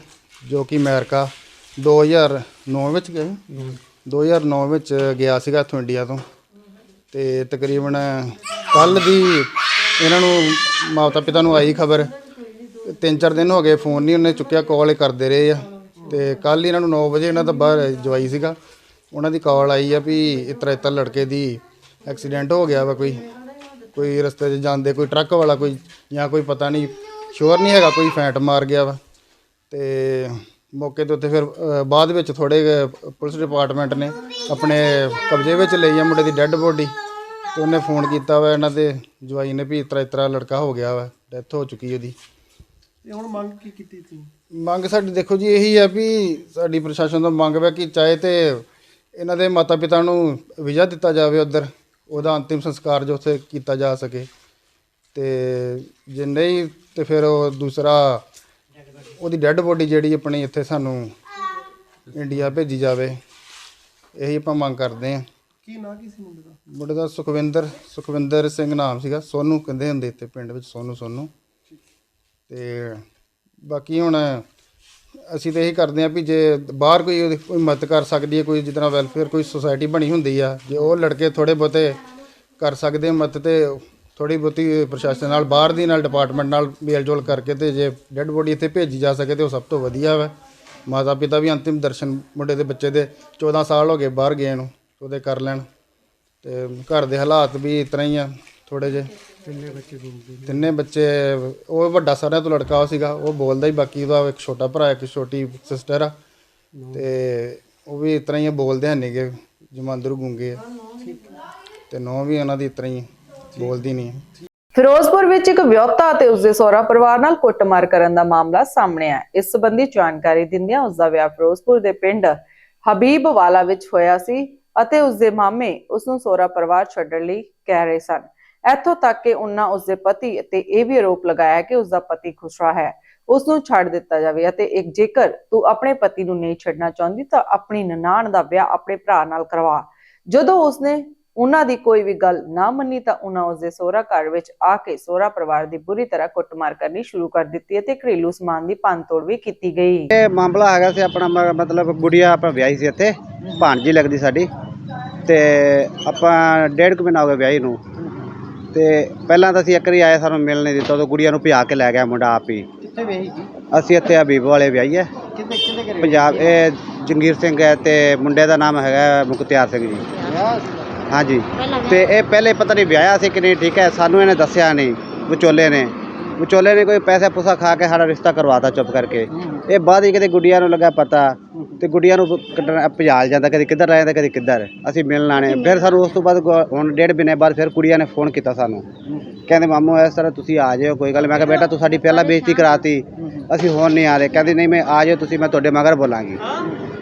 ਜੋ ਕਿ ਅਮਰੀਕਾ 2009 ਵਿੱਚ ਗਿਆ ਸੀ। 2009 ਵਿੱਚ ਗਿਆ ਸੀਗਾ ਇੱਥੋਂ ਇੰਡੀਆ ਤੋਂ। ਤੇ ਤਕਰੀਬਨ ਕੱਲ ਦੀ ਇਹਨਾਂ ਨੂੰ ਮਾਤਾ ਪਿਤਾ ਨੂੰ ਆਈ ਖਬਰ। ਤਿੰਨ ਚਾਰ ਦਿਨ ਹੋ ਗਏ, ਫੋਨ ਨਹੀਂ ਉਹਨੇ ਚੁੱਕਿਆ ਕਾਲ ਕਰਦੇ ਰਹੇ ਆ। ਤੇ ਕੱਲ ਇਹਨਾਂ ਨੂੰ 9 ਵਜੇ ਇਹਨਾਂ ਦਾ ਬਾਹਰ ਜਵਾਈ ਸੀਗਾ। ਉਹਨਾਂ ਦੀ ਕਾਲ ਆਈ ਆ ਵੀ ਇਤਰਾ ਇਤਰਾ ਲੜਕੇ ਦੀ ਐਕਸੀਡੈਂਟ ਹੋ ਗਿਆ ਵਾ ਕੋਈ। ਕੋਈ ਰਸਤੇ 'ਚ ਜਾਂਦੇ ਕੋਈ ਟਰੱਕ ਵਾਲਾ ਕੋਈ ਜਾਂ ਕੋਈ ਪਤਾ ਨਹੀਂ ਸ਼ੋਰ ਨਹੀਂ ਹੈਗਾ ਕੋਈ ਫੈਂਟ ਮਾਰ ਗਿਆ ਵਾ। ਤੇ ਮੌਕੇ ਤੇ ਉੱਤੇ ਫਿਰ ਅ, ਬਾਅਦ ਵਿੱਚ ਥੋੜੇ ਪੁਲਿਸ ਡਿਪਾਰਟਮੈਂਟ ਨੇ ਆਪਣੇ ਕਬਜ਼ੇ ਵਿੱਚ ਲਈ ਆ ਮੁੰਡੇ ਦੀ ਡੈੱਡ ਬੋਡੀ। ਤੇ ਉਹਨੇ ਫੋਨ ਕੀਤਾ ਵਾ ਇਹਨਾਂ ਦੇ ਜਵਾਈ ਨੇ ਵੀ ਇਤਰਾ ਇਤਰਾ ਲੜਕਾ ਹੋ ਗਿਆ ਵਾ ਡੈਥ ਹੋ ਚੁੱਕੀ ਉਹਦੀ। ਤੇ ਹੁਣ ਮੰਗ ਕੀ ਕੀਤੀ ਤੁਸੀਂ ਮੰਗ ਸਾਡੀ ਦੇਖੋ ਜੀ ਇਹੀ ਹੈ ਵੀ ਸਾਡੀ ਪ੍ਰਸ਼ਾਸਨ ਤੋਂ ਮੰਗ ਹੈ ਕਿ ਚਾਹੇ ਤੇ ਇਹਨਾਂ ਦੇ ਮਾਤਾ ਪਿਤਾ ਨੂੰ ਵੀਜ਼ਾ ਦਿੱਤਾ ਜਾਵੇ ਉਧਰ ਉਹਦਾ ਅੰਤਿਮ ਸੰਸਕਾਰ ਜੋ ਉੱਥੇ ਕੀਤਾ ਜਾ ਸਕੇ। ਤੇ ਜੇ ਨਹੀਂ ਤੇ ਫਿਰ ਉਹ ਦੂਸਰਾ ਉਹਦੀ ਡੈੱਡ ਬੋਡੀ ਜਿਹੜੀ ਆਪਣੀ ਇੱਥੇ ਸਾਨੂੰ ਇੰਡੀਆ ਭੇਜੀ ਜਾਵੇ। ਇਹੀ ਆਪਾਂ ਮੰਗ ਕਰਦੇ ਹਾਂ। ਕੀ ਨਾਂ ਕੀ ਸੀ ਮੁੰਡੇ ਦਾ? ਮੁੰਡੇ ਦਾ ਸੁਖਵਿੰਦਰ ਸੁਖਵਿੰਦਰ ਸਿੰਘ ਨਾਮ ਸੀਗਾ। ਸੋਨੂ ਕਹਿੰਦੇ ਹੁੰਦੇ ਇੱਥੇ ਪਿੰਡ ਵਿੱਚ ਸੋਨੂ ਸੋਨੂ। ਤੇ ਬਾਕੀ ਹੁਣ ਅਸੀਂ ਤਾਂ ਇਹ ਕਰਦੇ ਹਾਂ ਵੀ ਜੇ ਬਾਹਰ ਕੋਈ ਉਹਦੀ ਕੋਈ ਮਦਦ ਕਰ ਸਕਦੀ ਹੈ, ਕੋਈ ਜਿੱਦਾਂ ਵੈਲਫੇਅਰ ਕੋਈ ਸੁਸਾਇਟੀ ਬਣੀ ਹੁੰਦੀ ਆ, ਜੇ ਉਹ ਲੜਕੇ ਥੋੜੇ ਬਹੁਤੇ ਕਰ ਸਕਦੇ ਮਦਦ ਤੇ ਥੋੜੀ ਬਹੁਤੀ ਪ੍ਰਸ਼ਾਸਨ ਨਾਲ, ਬਾਹਰ ਦੀ ਨਾਲ ਡਿਪਾਰਟਮੈਂਟ ਨਾਲ ਮੇਲ ਜੋਲ ਕਰਕੇ ਤੇ ਜੇ ਡੈੱਡ ਬੋਡੀ ਇੱਥੇ ਭੇਜੀ ਜਾ ਸਕੇ ਤੇ ਉਹ ਸਭ ਤੋਂ ਵਧੀਆ ਵਾ। ਮਾਤਾ ਪਿਤਾ ਵੀ ਅੰਤਿਮ ਦਰਸ਼ਨ ਮੁੰਡੇ ਦੇ ਬੱਚੇ ਦੇ 14 ਸਾਲ ਹੋ ਗਏ ਬਾਹਰ ਗਏ ਨੂੰ, ਉਹਦੇ ਕਰ ਲੈਣ ਤੇ ਘਰ ਦੇ ਹਾਲਾਤ ਵੀ ਇਸ ਤਰ੍ਹਾਂ ਹੀ ਆ ਥੋੜੇ ਜਿਹੇ। ਤਿੰਨੇ ਬੱਚੇ ਤਿੰਨੇ ਬੱਚੇ ਉਹ ਵੱਡਾ ਸਾਰਿਆਂ ਤੋਂ ਲੜਕਾ ਉਹ ਸੀਗਾ ਉਹ ਬੋਲਦਾ ਹੀ ਬਾਕੀ ਉਹਦਾ ਇੱਕ ਛੋਟਾ ਭਰਾ ਇੱਕ ਛੋਟੀ ਸਿਸਟਰ ਆ। ਤੇ ਉਹ ਵੀ ਇਸ ਤਰ੍ਹਾਂ ਹੀ ਆ, ਬੋਲਦੇ ਹਨ ਨਹੀਂਗੇ ਜਮਾਂਦਰੂ ਗੁੰਗੇ ਆ। ਤੇ ਨੌ ਵੀ ਉਹਨਾਂ ਦੀ ਇਸ ਤਰ੍ਹਾਂ ਹੀ ਬੋਲਦੀ ਨਹੀਂ ਹੈ ਫਿਰੋਜ਼ਪੁਰ ਵਿੱਚ ਇੱਕ ਵਿਆਹੁਤਾ ਅਤੇ ਉਸਦੇ ਸਹੁਰਾ ਪਰਿਵਾਰ ਨਾਲ ਕੁੱਟਮਾਰ ਕਰਨ ਦਾ ਮਾਮਲਾ ਸਾਹਮਣੇ ਆਇਆ। ਇਸ ਸੰਬੰਧੀ ਜਾਣਕਾਰੀ ਦਿੰਦਿਆਂ ਉਸ ਦਾ ਵਿਆਹ ਫਿਰੋਜ਼ਪੁਰ ਦੇ ਪਿੰਡ ਹਬੀਬਵਾਲਾ ਵਿੱਚ ਹੋਇਆ ਸੀ ਅਤੇ ਉਸਦੇ ਮਾਮੇ ਉਸ ਨੂੰ ਸਹੁਰਾ ਪਰਿਵਾਰ ਛੱਡਣ ਲਈ ਕਹਿ ਰਹੇ ਸਨ। ਇੱਥੋਂ ਤੱਕ ਕਿ ਉਹਨਾਂ ਉਸਦੇ ਪਤੀ ਅਤੇ ਇਹ ਵੀ ਆਰੋਪ ਲਗਾਇਆ ਕਿ ਉਸਦਾ ਪਤੀ ਖੁਸਰਾ ਹੈ। ਉਸ ਨੂੰ ਛੱਡ ਦਿੱਤਾ ਜਾਵੇ ਅਤੇ ਇੱਕ ਜੇਕਰ ਤੂੰ ਆਪਣੇ ਪਤੀ ਨੂੰ ਨਹੀਂ ਛੱਡਣਾ ਚਾਹੁੰਦੀ ਤਾਂ ਆਪਣੀ ਨਨਾਣ ਦਾ ਵਿਆਹ ਆਪਣੇ ਭਰਾ ਨਾਲ ਕਰਵਾ। ਜਦੋਂ ਉਸਨੇ ਉਹਨਾਂ ਦੀ ਕੋਈ ਵੀ ਗੱਲ ਨਾ ਮੰਨੀ ਤਾਂ ਉਹਨਾਂ ਉਸਦੇ ਸਹੁਰਾ ਘਰ ਵਿੱਚ ਆ ਕੇ ਸੋਹਰਾ ਪਰਿਵਾਰ ਦੀ ਬੁਰੀ ਤਰ੍ਹਾਂ ਕੁੱਟਮਾਰ ਕਰਨੀ ਸ਼ੁਰੂ ਕਰ ਦਿੱਤੀ ਅਤੇ ਘਰੇਲੂ ਸਮਾਨ ਦੀ ਭੰਨਤੋੜ ਵੀ ਕੀਤੀ ਗਈ। ਇਹ ਮਾਮਲਾ ਹੈਗਾ ਸੀ ਆਪਣਾ ਮ- ਮਤਲਬ ਗੁੜੀਆ ਆਪਾਂ ਵਿਆਹੀ ਸੀ ਇੱਥੇ। ਭਾਣਜੀ ਲੱਗਦੀ ਸਾਡੀ। ਤੇ ਆਪਾਂ ਡੇਢ ਕੁ ਮਹੀਨਾ ਹੋ ਗਿਆ ਵਿਆਹੀ ਨੂੰ। ਤੇ ਪਹਿਲਾਂ ਤਾਂ ਅਸੀਂ ਇੱਕ ਵਾਰੀ ਆਏ ਸਾਨੂੰ ਮਿਲ ਨਹੀਂ ਦਿੱਤਾ ਉਦੋਂ ਗੁੜੀਆ ਨੂੰ ਭਜਾ ਕੇ ਲੈ ਗਿਆ ਮੁੰਡਾ ਆਪ ਹੀ। ਕਿੱਥੇ ਵੇਹੀ ਜੀ ਅਸੀਂ ਇੱਥੇ ਹਬੀਬ ਵਾਲੇ ਵਿਆਹੀ ਹੈ। ਕਿੱਥੇ ਕਿੱਥੇ ਕਰੇ? ਪੰਜਾਬ ਇਹ ਜੰਗੀਰ ਸਿੰਘ ਹੈ ਤੇ ਮੁੰਡੇ ਦਾ ਨਾਮ ਹੈਗਾ ਮੁਖਤਿਆਰ ਸਿੰਘ ਜੀ। ਹਾਂਜੀ। ਤੇ ਇਹ ਪਹਿਲੇ ਪਤਾ ਨਹੀਂ ਵਿਆਹਿਆ ਸੀ ਕਿ ਨਹੀਂ ਠੀਕ ਹੈ ਸਾਨੂੰ ਇਹਨੇ ਦੱਸਿਆ ਨਹੀਂ ਵਿਚੋਲੇ ਨੇ। ਵਿਚੋਲੇ ਨੇ ਕੋਈ ਪੈਸਾ ਪੂਸਾ ਖਾ ਕੇ ਸਾਡਾ ਰਿਸ਼ਤਾ ਕਰਵਾਤਾ ਚੁੱਪ ਕਰਕੇ। ਇਹ ਬਾਅਦ ਹੀ ਕਿਤੇ ਗੁੱਡੀਆਂ ਨੂੰ ਲੱਗਾ ਪਤਾ ਤੇ ਗੁੱਡੀਆਂ ਨੂੰ ਕੱਢਣ ਭਜਾਲ ਜਾਂਦਾ, ਕਦੇ ਕਿੱਧਰ ਰਹਿ ਜਾਂਦਾ, ਕਦੇ ਕਿੱਧਰ। ਅਸੀਂ ਮਿਲਣ ਆਣੇ ਫਿਰ ਸਾਨੂੰ ਉਸ ਤੋਂ ਬਾਅਦ ਗੁਆ- ਹੁਣ ਡੇਢ ਮਹੀਨੇ ਬਾਅਦ ਫਿਰ ਕੁੜੀਆਂ ਨੇ ਫੋਨ ਕੀਤਾ ਸਾਨੂੰ। ਕਹਿੰਦੇ, ਮਾਮੂ, ਇਸ ਤਰ੍ਹਾਂ ਤੁਸੀਂ ਆ ਜਾਓ ਕੋਈ ਗੱਲ ਨਹੀਂ ਮੈਂ ਕਿਹਾ, ਬੇਟਾ, ਤੂੰ ਸਾਡੀ ਪਹਿਲਾਂ ਬੇਇੱਜ਼ਤੀ ਕਰਾਤੀ। ਅਸੀਂ ਹੁਣ ਨਹੀਂ ਆ ਰਹੇ। ਕਹਿੰਦੇ, ਨਹੀਂ, ਮੈਂ ਆ ਜਾਓ ਤੁਸੀਂ, ਮੈਂ ਤੁਹਾਡੇ ਮਗਰ ਬੋਲਾਂਗੀ।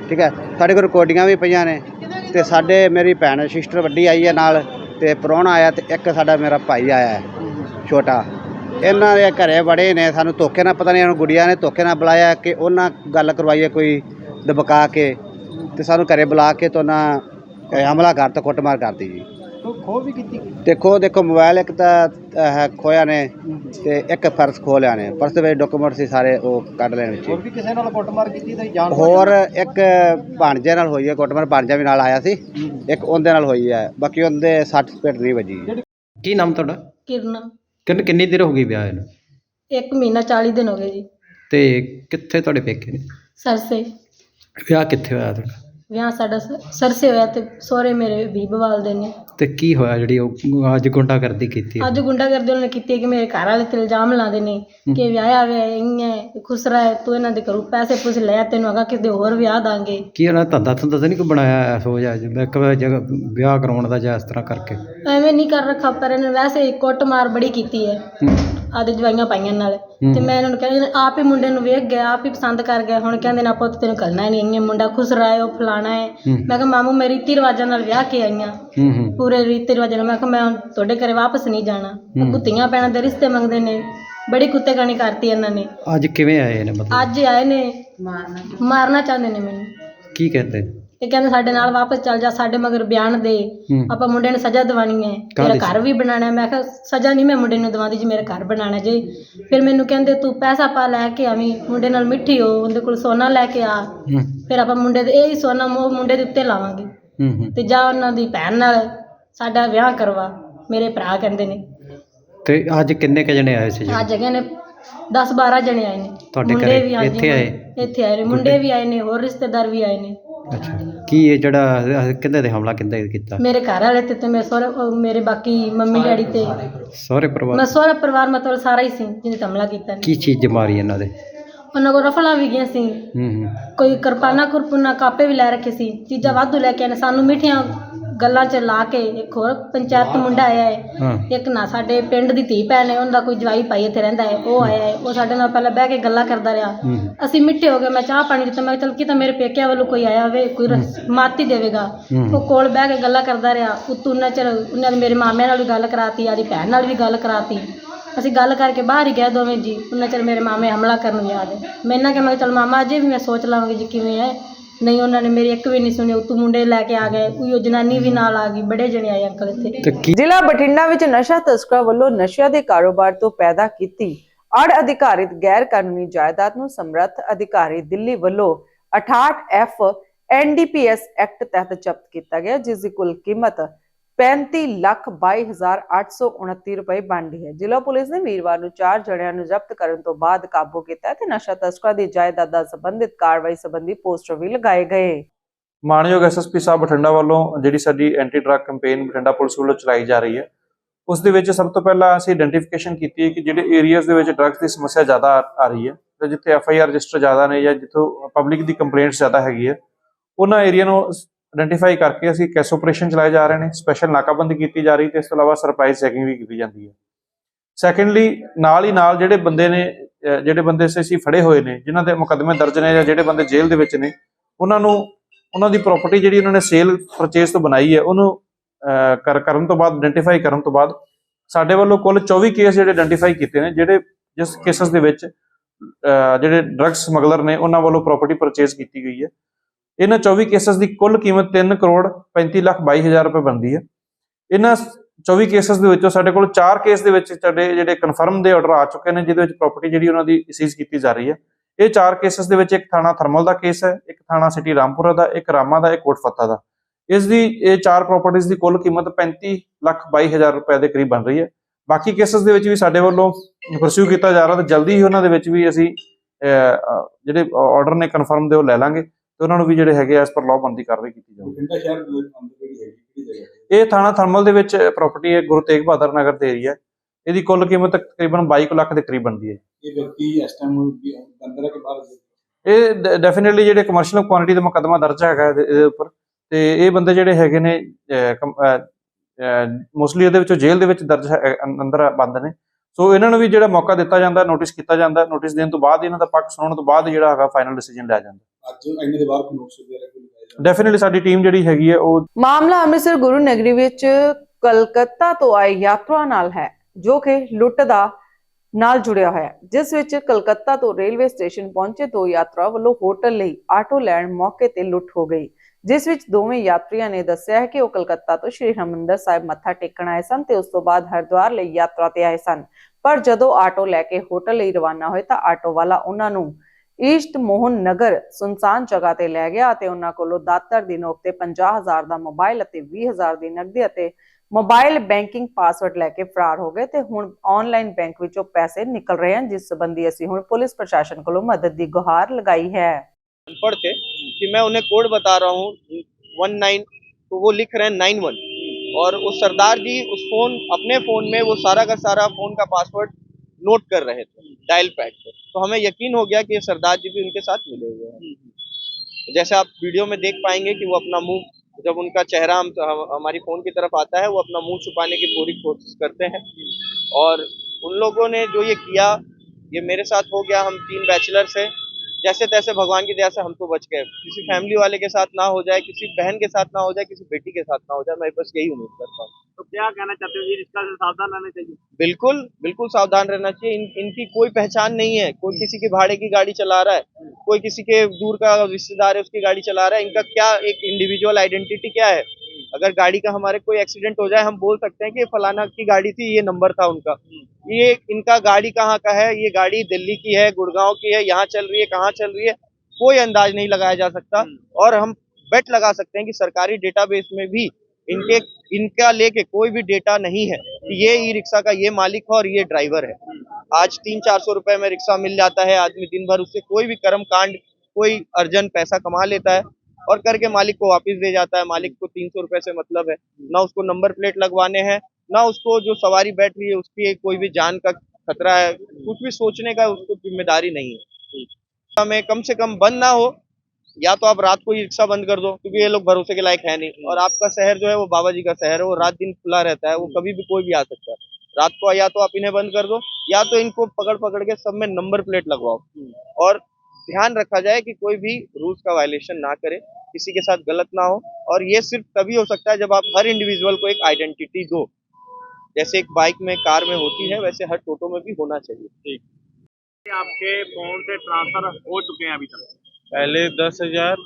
ਠੀਕ ਹੈ? ਸਾਡੇ ਕੋਲ ਰਿਕਾਰਡਿੰਗਾਂ ਵੀ ਪਈਆਂ ਨੇ। ਤੇ ਸਾਡੇ, ਮੇਰੀ ਭੈਣ ਸਿਸਟਰ ਵੱਡੀ ਆਈ ਹੈ ਨਾਲ, ਤੇ ਪ੍ਰਾਹੁਣਾ ਆਇਆ ਤੇ ਇੱਕ ਸਾਡਾ ਮੇਰਾ ਭਾਈ ਆਇਆ ਹੈ, ਛੋਟਾ। ਇਹਨਾਂ ਦੇ ਘਰੇ ਬੜੇ ਨੇ, ਸਾਨੂੰ ਧੋਖੇ ਨਾਲ ਪਤਾ ਨਹੀਂ ਇਹਨਾਂ ਗੁੜੀਆਂ ਨੇ ਧੋਖੇ ਨਾਲ ਬੁਲਾਇਆ ਕਿ ਉਹਨਾਂ ਗੱਲ ਕਰਵਾਈ ਹੈ ਕੋਈ ਦਬਕਾ ਕੇ ਤੇ ਸਾਨੂੰ ਘਰੇ ਬੁਲਾ ਕੇ ਤੋਂ ਨਾ ਹਮਲਾ ਕਰ ਤੇ ਕੁੱਟਮਾਰ ਕਰਤੀ ਜੀ। ਖੋ ਵੀ ਕੀਤੀ ਦੇਖੋ ਦੇਖੋ ਮੋਬਾਈਲ ਇੱਕ ਤਾਂ ਖੋਇਆ ਨੇ ਤੇ ਇੱਕ ਪਰਸ ਖੋਹ ਲਿਆ ਨੇ। ਪਰਸ ਦੇ ਵਿੱਚ ਡਾਕੂਮੈਂਟ ਸੀ ਸਾਰੇ ਉਹ ਕੱਢ ਲੈਣ ਵਿੱਚ। ਹੋਰ ਵੀ ਕਿਸੇ ਨਾਲ ਕੁੱਟਮਾਰ ਕੀਤੀ ਤਾਂ ਜਾਣ ਹੋਰ ਇੱਕ ਭਾਣਜੇ ਨਾਲ ਹੋਈ ਹੈ ਕੁੱਟਮਾਰ ਭਾਣਜਾ ਵੀ ਨਾਲ ਆਇਆ ਸੀ। ਇੱਕ ਉਹਦੇ ਨਾਲ ਹੋਈ ਹੈ ਬਾਕੀ ਉਹਦੇ 60 ਸਪੇਟ ਨਹੀਂ ਵੱਜੀ। ਕੀ ਨਾਮ ਤੁਹਾਡਾ? ਕਿਰਨ। ਕਿੰਨ ਕਿੰਨੀ ਦੇਰ ਹੋ ਗਈ ਵਿਆਹ ਨੂੰ? ਇੱਕ ਮਹੀਨਾ 40 ਦਿਨ ਹੋ ਗਏ ਜੀ। ਤੇ ਕਿੱਥੇ ਤੁਹਾਡੇ ਪੇਕੇ ਨੇ? ਸਰਸੇ। ਵਿਆਹ ਕਿੱਥੇ ਹੋਇਆ ਤੁਹਾਡਾ? ਵਿਆਹ ਸਾਡਾ ਸ- ਸਰਸੇ ਹੋਇਆ ਤੇ ਸਹੁਰੇ ਮੇਰੇ ਬੀਬਵਾਲ ਦੇ ਨੇ। ਤੇ ਕੀ ਹੋਇਆ ਜਿਹੜੀ ਉਹ ਅੱਜ ਗੁੰਡਾਗਰਦੀ ਕੀਤੀ ਅੱਜ ਗੁੰਡਾਗਰਦੀ ਉਹਨਾਂ ਨੇ ਕੀਤੀ ਹੈ ਕਿ ਮੇਰੇ ਘਰ ਵਾਲੇ ਤੇ ਇਲਜ਼ਾਮ ਲਾਉਂਦੇ ਨੇ ਕਿ ਵਿਆਹਿਆ ਵੇ ਇੰਨੇ ਖੁਸਰਾ ਹੈ ਤੂੰ ਇਹਨਾਂ ਦੇ ਘਰੋਂ ਪੈਸੇ ਪੂਸੇ ਲੈ ਤੈਨੂੰ ਅਗਾ ਕਿਤੇ ਹੋਰ ਵਿਆਹ ਦਾਂਗੇ। ਕੀ ਉਹਨਾਂ ਧੰਦਾ ਧੰਦਾ ਤਾਂ ਨਹੀਂ ਕੋਈ ਬਣਾਇਆ ਸੋਚ ਆ ਇੱਕ ਵਾਰ ਜਗ੍ਹਾ ਵਿਆਹ ਕਰਾਉਣ ਦਾ ਜਾਂ ਇਸ ਤਰ੍ਹਾਂ ਕਰਕੇ? ਐਵੇਂ ਨਹੀਂ ਕਰ ਰੱਖਾ ਪਰ ਇਹਨੇ ਵੈਸੇ ਕੁੱਟਮਾਰ ਬੜੀ ਕੀਤੀ ਹੈ। ਆਦੇ ਜਵਾਈਆਂ ਪਾਈਆਂ ਨਾਲ। ਤੇ ਮੈਂ ਇਹਨਾਂ ਨੂੰ ਕਹਿੰਦੀ ਆਪ ਹੀ ਮੁੰਡੇ ਨੂੰ ਵੇਖ ਗਿਆ ਆਪ ਹੀ ਪਸੰਦ ਕਰ ਗਿਆ। ਹੁਣ ਕਹਿੰਦੇ ਨਾ ਪੁੱਤ ਤੈਨੂੰ ਕਰਨਾ ਨਹੀਂ ਇੰਨੇ ਮੁੰਡਾ ਖੁਸਰਾ ਹੈ ਉਹ ਫਲਾਣਾ ਹੈ। ਮੈਂ ਕਿਹਾ ਮਾਮੂ ਮੈਂ ਰੀਤੀ ਰਿਵਾਜਾਂ ਨਾਲ ਵਿਆਹ ਕੇ ਆਈਆਂ ਹੂੰ। ਹੂੰ ਪੂਰੇ ਰੀਤੀ ਰਿਵਾਜਾਂ ਨਾਲ। ਮੈਂ ਕਿਹਾ ਮੈਂ ਹੁਣ ਤੁਹਾਡੇ ਘਰੇ ਵਾਪਸ ਨਹੀਂ ਜਾਣਾ। ਕੁੱਤੀਆਂ ਪੈਣਾ ਦੇ ਰਿਸ਼ਤੇ ਮੰਗਦੇ ਨੇ। ਬੜੀ ਕੁੱਤੇ ਗਾਣੀ ਕਰਤੀ ਇਹਨਾਂ ਨੇ। ਅੱਜ ਕਿਵੇਂ ਆਏ ਨੇ ਮਤਲਬ? ਅੱਜ ਆਏ ਨੇ। ਮਾਰਨਾ ਚਾਹੁੰਦੇ ਨੇ ਮੈਨੂੰ। ਕੀ ਕਹਿੰਦੇ? ਇਹ ਕਹਿੰਦੇ ਸਾਡੇ ਨਾਲ ਵਾਪਸ ਚੱਲ ਜਾ ਸਾਡੇ ਮਗਰ ਬਿਆਨ ਦੇ। ਹੂੰ। ਆਪਾਂ ਮੁੰਡੇ ਨੂੰ ਸਜ਼ਾ ਦਿਵਾਣੀ ਹੈ। ਕਾਹਦੀ ਘਰ ਵੀ ਬਣਾਣਾ ਹੈ। ਮੈਂ ਕਿਹਾ ਸਜ਼ਾ ਨਹੀਂ ਮੈਂ ਮੁੰਡੇ ਨੂੰ ਦਵਾਉਂਦੀ ਜੀ ਮੇਰਾ ਘਰ ਬਣਾਣਾ ਜੀ। ਫਿਰ ਮੈਨੂੰ ਕਹਿੰਦੇ ਤੂੰ ਪੈਸਾ ਪਾ ਲੈ ਕੇ ਆਵੀਂ ਮੁੰਡੇ ਨਾਲ ਮਿੱਠੀ ਹੋ ਉਹਦੇ ਕੋਲ ਸੋਨਾ ਲੈ ਕੇ ਆ। ਹੂੰ। ਫਿਰ ਆਪਾਂ ਮੁੰਡੇ ਦੇ ਇਹ ਹੀ ਸੋਨਾ ਉਹ ਮੁੰਡੇ ਦੇ ਉੱਤੇ ਲਾਵਾਂਗੇ। ਹੂੰ ਹੂੰ। ਤੇ ਜਾ ਉਹਨਾਂ ਦੀ ਭੈਣ ਨਾਲ ਸਾਡਾ ਵਿਆਹ ਕਰਵਾ ਮੇਰੇ ਭਰਾ ਕਹਿੰਦੇ ਨੇ। ਤੇ ਅੱਜ ਕਿੰਨੇ ਕ ਜਣੇ ਆਏ ਸੀ ਜੀ? ਅੱਜ ਹੈਗੇ ਨੇ 10 12 ਜਣੇ ਆਏ ਨੇ। ਤੁਹਾਡੇ ਘਰੇ? ਹਾਂਜੀ, ਇੱਥੇ ਆਏ? ਇੱਥੇ ਆਏ ਨੇ। ਮੁੰਡੇ ਵੀ ਆਏ ਨੇ ਹੋਰ ਰਿਸ਼ਤੇਦਾਰ ਵੀ ਆਏ ਨੇ। ਅੱਛਾ। ਕੀ ਇਹ ਜਿਹੜਾ ਕਿੰਦੇ ਤੇ ਹਮਲਾ ਕਿੰਦੇ ਕੀਤਾ? ਮੇਰੇ ਘਰ ਵਾਲੇ ਤੇ ਤੇ ਮੇਰੇ ਸਹੁਰੇ ਮੇਰੇ ਬਾਕੀ ਮੰਮੀ ਡੈਡੀ ਤੇ। ਸਹੁਰੇ ਮੈਂ ਪਰਿਵਾਰ? ਸਹੁਰਾ ਪਰਿਵਾਰ ਮਤਲਬ ਸਾਰਾ ਹੀ ਸੀ ਜਿਹਨੇ ਤੇ ਹਮਲਾ ਕੀਤਾ। ਕੀ ਚੀਜ਼ ਮਾਰੀ ਇਹਨਾਂ ਦੇ? ਉਹਨਾਂ ਕੋਲ ਰਫਲਾਂ ਵੀ ਗਈਆਂ ਸੀ। ਹੂੰ ਹੂੰ। ਕੋਈ ਕਿਰਪਾਨਾ ਕੁਰਪੁਨਾ ਕਾਪੇ ਵੀ ਲੈ ਰੱਖੇ ਸੀ। ਚੀਜ਼ਾਂ ਵਾਧੂ ਲੈ ਕੇ ਆਏ ਨੇ ਸਾਨੂੰ ਮਿੱਠੀਆਂ ਗੱਲਾਂ 'ਚ ਲਾ ਕੇ ਇੱਕ ਹੋਰ ਪੰਚਾਇਤ ਮੁੰਡਾ ਆਇਆ ਹੈ ਹਾਂ। ਇੱਕ ਨਾ ਸਾਡੇ ਪਿੰਡ ਦੀ ਧੀ ਭੈਣ ਹੈ ਉਹਨਾਂ ਦਾ ਕੋਈ ਜਵਾਈ ਭਾਈ ਇੱਥੇ ਰਹਿੰਦਾ ਹੈ ਉਹ ਆਇਆ ਹੈ ਉਹ ਸਾਡੇ ਨਾਲ ਪਹਿਲਾਂ ਬਹਿ ਕੇ ਗੱਲਾਂ ਕਰਦਾ ਰਿਹਾ। ਹੂੰ। ਅਸੀਂ ਮਿੱਠੇ ਹੋ ਗਏ ਮੈਂ ਚਾਹ ਪਾਣੀ ਦਿੱਤਾ ਮੈਂ ਕਿਹਾ ਚੱਲ ਕੀ ਤਾਂ ਮੇਰੇ ਪੇਕਿਆਂ ਵੱਲੋਂ ਕੋਈ ਆਇਆ ਹੋਵੇ ਕੋਈ ਰਸ- ਮਾਤੀ ਦੇਵੇਗਾ। ਹੂੰ। ਉਹ ਕੋਲ ਬਹਿ ਕੇ ਗੱਲਾਂ ਕਰਦਾ ਰਿਹਾ ਉਤੋਂ ਉਹਨਾਂ ਚਿਰ ਉਹਨਾਂ ਨੇ ਮੇਰੇ ਮਾਮੇ ਨਾਲ ਵੀ ਗੱਲ ਕਰਾਤੀ ਆਦੀ ਭੈਣ ਨਾਲ ਵੀ ਗੱਲ ਕਰਾਤੀ। ਅਸੀਂ ਗੱਲ ਕਰਕੇ ਬਾਹਰ ਹੀ ਗਏ ਦੋਵੇਂ ਜੀ ਉਹਨਾਂ ਚਿਰ ਮੇਰੇ ਮਾਮੇ ਹਮਲਾ ਕਰਨ ਨੂੰ ਯਾਦ ਹੈ। ਮੈਂ ਇਹਨਾਂ ਕਿ ਮੈਂ ਕਿਹਾ ਚੱਲ ਮਾਮਾ ਅਜੇ ਵੀ ਮੈਂ ਸੋਚ ਲਵਾਂਗੀ ਜੀ ਕਿਵੇਂ ਹੈ। ਨਹੀਂ, ਉਹਨਾਂ ਨੇ ਮੇਰੀ ਇੱਕ ਵੀ ਨਹੀਂ ਸੁਣੀ। ਤੂੰ ਮੁੰਡੇ ਲੈ ਕੇ ਆ ਗਏ। ਉਹ ਜਨਾਨੀ ਵੀ ਨਾਲ ਆ ਗਈ, ਬੜੇ ਜਣੇ ਆਏ ਅੰਕਲ ਇੱਥੇ। ਜ਼ਿਲ੍ਹਾ ਬਠਿੰਡਾ ਵਿੱਚ ਨਸ਼ਾ ਤਸਕਰਾਂ ਵੱਲੋਂ ਨਸ਼ਿਆਂ ਦੇ ਕਾਰੋਬਾਰ ਤੋਂ ਪੈਦਾ ਕੀਤੀ ਅੜ ਅਧਿਕਾਰਿਤ ਗੈਰ ਕਾਨੂੰਨੀ ਜਾਇਦਾਦ ਨੂੰ ਸਮਰੱਥ ਅਧਿਕਾਰੀ ਦਿੱਲੀ ਵੱਲੋਂ 68 ਐਫ ਐਨਡੀਪੀਐਸ ਐਕਟ ਤਹਿਤ ਜ਼ਬਤ ਕੀਤਾ ਗਿਆ, ਜਿਸ ਦੀ ਕੁੱਲ ਕੀਮਤ 35 ਲੱਖ 22829 ਰੁਪਏ ਬਣਦੀ ਹੈ। ਜ਼ਿਲ੍ਹਾ ਪੁਲਿਸ ਨੇ ਵੀਰਵਾਰ ਨੂੰ ਚਾਰ ਜਣਿਆਂ ਨੂੰ ਜ਼ਬਤ ਕਰਨ ਤੋਂ ਬਾਅਦ ਕਾਬੂ ਕੀਤਾ ਤੇ ਨਸ਼ਾ ਤਸਕਰਾਂ ਦੀ ਜਾਇਦਾਦ ਦਾ ਸੰਬੰਧਿਤ ਕਾਰਵਾਈ ਸੰਬੰਧੀ ਪੋਸਟਰ ਵੀ ਲਗਾਏ ਗਏ। ਮਾਨਯੋਗ ਐਸਐਸਪੀ ਸਾਹਿਬ ਬਠਿੰਡਾ ਵੱਲੋਂ ਜਿਹੜੀ ਸਾਡੀ anti drug campaign Bathinda police ਵੱਲੋਂ ਚਲਾਈ ਜਾ ਰਹੀ ਹੈ, ਉਸ ਦੇ ਵਿੱਚ ਸਭ ਤੋਂ ਪਹਿਲਾਂ ਅਸੀਂ ਆਇਡੈਂਟੀਫਿਕੇਸ਼ਨ ਕੀਤੀ ਹੈ ਕਿ ਜਿਹੜੇ ਏਰੀਆਜ਼ ਦੇ ਵਿੱਚ ਡਰੱਗਸ ਦੀ ਸਮੱਸਿਆ ਜ਼ਿਆਦਾ ਆ- ਆ ਰਹੀ ਹੈ, ਤੇ ਜਿੱਥੇ ਐਫ ਆਈ ਆਰ ਰਜਿਸਟਰ ਜ਼ਿਆਦਾ ਨੇ ਜਾਂ ਜਿੱਥੋਂ ਪਬਲਿਕ ਦੀ ਕੰਪਲੇਂਟਸ ਜ਼ਿਆਦਾ ਹੈਗੀ ਹੈ, ਉਹਨਾਂ ਏਰੀਆ ਨੂੰ ਆਇਡੈਂਟੀਫਾਈ ਕਰਕੇ ਅਸੀਂ ਕੈਸ ਆਪਰੇਸ਼ਨ ਚਲਾਏ ਜਾ ਰਹੇ ਨੇ ਸਪੈਸ਼ਲ ਨਾਕਾਬੰਦੀ ਕੀਤੀ ਜਾ ਰਹੀ ਤੇ ਇਸ ਤੋਂ ਇਲਾਵਾ ਸਰਪ੍ਰਾਈਜ਼ ਚੈਕਿੰਗ ਵੀ ਕੀਤੀ ਜਾਂਦੀ ਹੈ। ਸੈਕੰਡਲੀ ਨਾਲ ਹੀ ਨਾਲ ਜਿਹੜੇ ਬੰਦੇ ਨੇ ਜਿਹੜੇ ਬੰਦੇ ਸੇ ਅਸੀਂ ਫੜੇ ਹੋਏ ਨੇ, ਜਿਨ੍ਹਾਂ ਦੇ ਮੁਕੱਦਮੇ ਦਰਜ ਨੇ ਜਾਂ ਜਿਹੜੇ ਬੰਦੇ ਜੇਲ੍ਹ ਦੇ ਵਿੱਚ ਨੇ, ਉਹਨਾਂ ਨੂੰ, ਉਹਨਾਂ ਦੀ ਪ੍ਰਾਪਰਟੀ ਜਿਹੜੀ ਉਹਨਾਂ ਨੇ ਸੇਲ ਪਰਚੇਸ ਤੋਂ ਬਣਾਈ ਹੈ, ਉਹਨੂੰ ਕਰ, ਕਰਨ ਤੋਂ ਬਾਅਦ ਆਇਡੈਂਟੀਫਾਈ ਕਰਨ ਤੋਂ ਬਾਅਦ, ਸਾਡੇ ਵੱਲੋਂ ਕੁੱਲ 24 ਕੇਸ ਜਿਹੜੇ ਆਇਡੈਂਟੀਫਾਈ ਕੀਤੇ ਨੇ, ਜਿਹੜੇ ਜਿਸ ਕੇਸਸ ਦੇ ਵਿੱਚ ਜਿਹੜੇ ਡਰੱਗ ਸਮਗਲਰ ਨੇ, ਉਹਨਾਂ ਵੱਲੋਂ ਪ੍ਰਾਪਰਟੀ ਪਰਚੇਸ ਕੀਤੀ ਗਈ ਹੈ। ਇਹਨਾਂ 24 ਕੇਸਸ ਦੀ ਕੁੱਲ ਕੀਮਤ 3 ਕਰੋੜ 35 ਲੱਖ 22 ਹਜ਼ਾਰ ਰੁਪਏ ਬਣਦੀ ਹੈ ਇਹਨਾਂ 24 ਕੇਸਸ ਦੇ ਵਿੱਚੋਂ ਸਾਡੇ ਕੋਲ 4 ਕੇਸ ਦੇ ਵਿੱਚ ਸਾਡੇ ਜਿਹੜੇ ਕਨਫਰਮ ਦੇ ਆਰਡਰ ਆ ਚੁੱਕੇ ਨੇ, ਜਿਹਦੇ ਵਿੱਚ ਪ੍ਰਾਪਰਟੀ ਜਿਹੜੀ ਉਹਨਾਂ ਦੀ ਸੀਜ਼ ਕੀਤੀ ਜਾ ਰਹੀ ਹੈ ਇਹ ਚਾਰ ਕੇਸਸ ਦੇ ਵਿੱਚ ਇੱਕ ਥਾਣਾ ਥਰਮਲ ਦਾ ਕੇਸ ਹੈ, ਇੱਕ ਥਾਣਾ ਸਿਟੀ ਰਾਮਪੁਰਾ ਦਾ, ਇੱਕ ਰਾਮਾ ਦਾ, ਇੱਕ ਕੋਟਫੱਤਾ ਦਾ। ਇਸ ਦੀ ਇਹ ਚਾਰ ਪ੍ਰਾਪਰਟੀਆਂ ਦੀ ਕੁੱਲ ਕੀਮਤ 35 ਲੱਖ 22 ਹਜ਼ਾਰ ਰੁਪਏ ਦੇ ਕਰੀਬ ਬਣ ਰਹੀ ਹੈ। ਬਾਕੀ ਕੇਸਸ ਦੇ ਵਿੱਚ ਵੀ ਸਾਡੇ ਵੱਲੋਂ ਪਰਸਿਊ ਕੀਤਾ ਜਾ ਰਿਹਾ ਤੇ ਜਲਦੀ ਹੀ ਉਹਨਾਂ ਦੇ ਵਿੱਚ ਵੀ ਅਸੀਂ ਜਿਹੜੇ ਆਰਡਰ ਨੇ ਕਨਫਰਮ ਦੇ ਉਹ ਲੈ ਲਾਂਗੇ। ਤੇ ਉਹਨਾਂ ਨੂੰ ਵੀ ਜਿਹੜੇ ਹੈਗੇ ਐਸ ਪਰ ਲਾਅ ਬੰਦੀ ਕਾਰਵਾਈ ਕੀਤੀ ਜਾਊਗੀ। ਬਠਿੰਡਾ ਸ਼ਹਿਰ ਦੇ ਅੰਦਰ ਜਿਹੜੀ ਹੈਗੀ ਕਿਹੜੀ ਜਗ੍ਹਾ ਇਹ ਥਾਣਾ ਥਰਮਲ ਦੇ ਵਿੱਚ ਪ੍ਰਾਪਰਟੀ ਹੈ ਗੁਰੂ ਤੇਗ ਬਹਾਦਰ ਨਗਰ ਦੇ ਏਰੀਆ ਇਹਦੀ ਕੁੱਲ ਕੀਮਤ ਤਕਰੀਬਨ 22 ਕੁ ਲੱਖ ਦੇ ਕਰੀਬ ਬਣਦੀ ਹੈ। ਇਹ ਵਿਅਕਤੀ ਇਸ ਟਾਈਮ ਅੰਦਰ ਹੈ ਕਿ ਬਾਹਰ ਹੈ? ਇਹ ਡੈਫੀਨਿਟਲੀ ਜਿਹੜੇ ਕਮਰਸ਼ੀਅਲ ਕੁਆਂਟੀਟੀ ਦਾ ਮੁਕੱਦਮਾ ਦਰਜ ਹੈਗਾ ਇਹਦੇ ਇਹਦੇ ਉੱਪਰ। ਤੇ ਇਹ ਬੰਦੇ ਜਿਹੜੇ ਹੈਗੇ ਨੇ ਮੋਸਟਲੀ ਇਹਦੇ ਵਿੱਚੋਂ ਜੇਲ੍ਹ ਦੇ ਵਿੱਚ ਦਰਜ ਹੈ- ਅਹ ਅੰ- ਅੰਦਰ ਬੰਦ ਨੇ। ਸੋ ਇਹਨਾਂ ਨੂੰ ਵੀ ਜਿਹੜਾ ਮੌਕਾ ਦਿੱਤਾ ਜਾਂਦਾ ਨੋਟਿਸ ਕੀਤਾ ਜਾਂਦਾ। ਨੋਟਿਸ ਦੇਣ ਤੋਂ ਬਾਅਦ ਇਹਨਾਂ ਦਾ ਪੱਖ ਸੁਣਨ ਤੋਂ ਬਾਅਦ ਜਿਹੜਾ ਹੈਗਾ ਫਾਈਨਲ ਡਿਸੀਜਨ ਲਿਆ ਜਾਂਦਾ। ਅੱਜ ਇਹਨਾਂ ਦੇ ਬਾਹਰ ਕੋਈ ਨੋਟਿਸ ਵਗੈਰਾ ਕੋਈ ਲਗਾਇਆ ਜਾ ਡੈਫੀਨਿਟਲੀ ਸਾਡੀ ਟੀਮ ਜਿਹੜੀ ਹੈਗੀ ਹੈ ਉਹ ਮਾਮਲਾ ਅੰਮ੍ਰਿਤਸਰ ਗੁਰੂ ਨਗਰੀ ਵਿੱਚ ਕਲਕੱਤਾ ਤੋਂ ਆਏ ਯਾਤਰੂਆਂ ਨਾਲ ਹੈ ਜੋ ਕਿ ਲੁੱਟ ਦਾ ਨਾਲ ਜੁੜਿਆ ਹੋਇਆ ਹੈ ਜਿਸ ਵਿੱਚ ਕਲਕੱਤਾ ਤੋਂ ਰੇਲਵੇ ਸਟੇਸ਼ਨ ਪਹੁੰਚੇ ਦੋ ਯਾਤਰਾ ਵੱਲੋਂ ਹੋਟਲ ਲਈ ਆਟੋ ਲੈਣ ਮੌਕੇ ਤੇ ਲੁੱਟ ਹੋ ਗਈ ਜਿਸ ਵਿੱਚ ਦੋਵੇਂ ਯਾਤਰੀਆਂ ਨੇ ਦੱਸਿਆ ਹੈ ਕਿ ਉਹ ਕਲਕੱਤਾ ਤੋਂ ਸ਼੍ਰੀ ਹਰਿਮੰਦਰ ਸਾਹਿਬ ਮੱਥਾ ਟੇਕਣ ਆਏ ਸਨ ਤੇ ਉਸ ਤੋਂ ਬਾਅਦ ਹਰਿਦੁਆਰ ਲਈ ਯਾਤਰਾ ਤੇ ਆਏ ਸਨ ਪਰ ਜਦੋਂ ਆਟੋ ਲੈ ਕੇ ਹੋਟਲ ਲਈ ਰਵਾਨਾ ਹੋਏ ਤਾਂ ਆਟੋ ਵਾਲਾ ਉਹਨਾਂ ਨੂੰ ਈਸਟ ਮੋਹਨ ਨਗਰ ਸੁਨਸਾਨ ਜਗ੍ਹਾ ਤੇ ਲੈ ਗਿਆ ਅਤੇ ਉਹਨਾਂ ਕੋਲੋਂ ਦਾਤਰ ਦੀ ਨੋਕ ਤੇ 50000 ਦਾ ਮੋਬਾਈਲ ਅਤੇ 20000 ਦੀ ਨਕਦੀ ਅਤੇ ਮੋਬਾਈਲ ਬੈਂਕਿੰਗ ਪਾਸਵਰਡ ਲੈ ਕੇ ਫਰਾਰ ਹੋ ਗਏ ਤੇ ਹੁਣ ਆਨਲਾਈਨ ਬੈਂਕ ਵਿੱਚੋਂ ਪੈਸੇ ਨਿਕਲ ਰਹੇ ਹਨ ਜਿਸ ਸੰਬੰਧੀ ਅਸੀਂ ਹੁਣ ਪੁਲਿਸ ਪ੍ਰਸ਼ਾਸਨ ਕੋਲੋਂ ਮਦਦ ਦੀ ਗੁਹਾਰ ਲਗਾਈ ਹੈ अनपढ़ थे कि मैं उन्हें कोड बता रहा हूँ वन नाइन तो वो लिख रहे हैं नाइन वन और उस सरदार जी उस फोन अपने फोन में वो सारा का सारा फोन का पासवर्ड नोट कर रहे थे डायल पैड पे तो हमें यकीन हो गया कि सरदार जी भी उनके साथ मिले हुए हैं। जैसे आप वीडियो में देख पाएँगे कि वो अपना मुँह, जब उनका चेहरा हम- हमारी फ़ोन की तरफ़ आता है, वो अपना मुँह छुपाने की पूरी कोशिश करते हैं। और उन लोगों ने जो ये किया, ये मेरे साथ हो गया, हम तीन बैचलर्स हैं। जैसे तैसे भगवान की दया से हम तो बच गए। किसी फैमिली वाले के साथ ना हो जाए किसी बहन के साथ ना हो जाए किसी बेटी के साथ ना हो जाए मैं बस यही उम्मीद करता हूँ। तो क्या कहना चाहते हो रिश्ता से सावधान रहना चाहिए। बिल्कुल बिल्कुल सावधान रहना चाहिए। इन, इनकी कोई पहचान नहीं है। कोई किसी की भाड़े की गाड़ी चला रहा है कोई किसी के दूर का रिश्तेदार है उसकी गाड़ी चला रहा है। इनका क्या एक इंडिविजुअल आइडेंटिटी क्या है? अगर गाड़ी का हमारे कोई एक्सीडेंट हो जाए हम बोल सकते हैं कि फलाना की गाड़ी थी ये नंबर था उनका। ये इनका गाड़ी कहाँ का है? ये गाड़ी दिल्ली की है गुड़गांव की है यहाँ चल रही है कहाँ चल रही है? कोई अंदाज नहीं लगाया जा सकता। और हम बेट लगा सकते हैं कि सरकारी डेटाबेस में भी इनके इनका लेके कोई भी डेटा नहीं है कि ये ई रिक्शा का ये मालिक है और ये ड्राइवर है। आज तीन चार सौ रुपए में रिक्शा मिल जाता है आदमी दिन भर उससे कोई भी कर्म कांड कोई अर्जन पैसा कमा लेता है। और करके मालिक को वापस दे जाता है। मालिक को तीन सौ रुपए से मतलब है। ना उसको नंबर प्लेट लगवाने हैं ना उसको जो सवारी बैठ रही है उसकी कोई भी जान का खतरा है कुछ भी सोचने का उसको ज़िम्मेदारी नहीं है। हमें कम से कम बंद ना हो या तो आप रात को ही रिक्शा बंद कर दो क्योंकि ये लोग भरोसे के लायक है नहीं। और आपका शहर जो है वो बाबा जी का शहर है वो रात दिन खुला रहता है वो कभी भी कोई भी आ सकता है। रात को या तो आप इन्हें बंद कर दो या तो इनको पकड़ पकड़ के सब में नंबर प्लेट लगवाओ। और ध्यान रखा जाए कि कोई भी रूल्स का वायलेशन ना करे किसी के साथ गलत ना हो और ये सिर्फ़ तभी हो सकता है जब आप हर इंडिविजुअल को एक आइडेंटिटी दो। जैसे एक बाइक में कार में होती है वैसे हर टोटो में भी होना चाहिए। ठीक। आपके फ़ोन से ट्रांसफ़र हो चुके हैं अभी तक? पहले दस हज़ार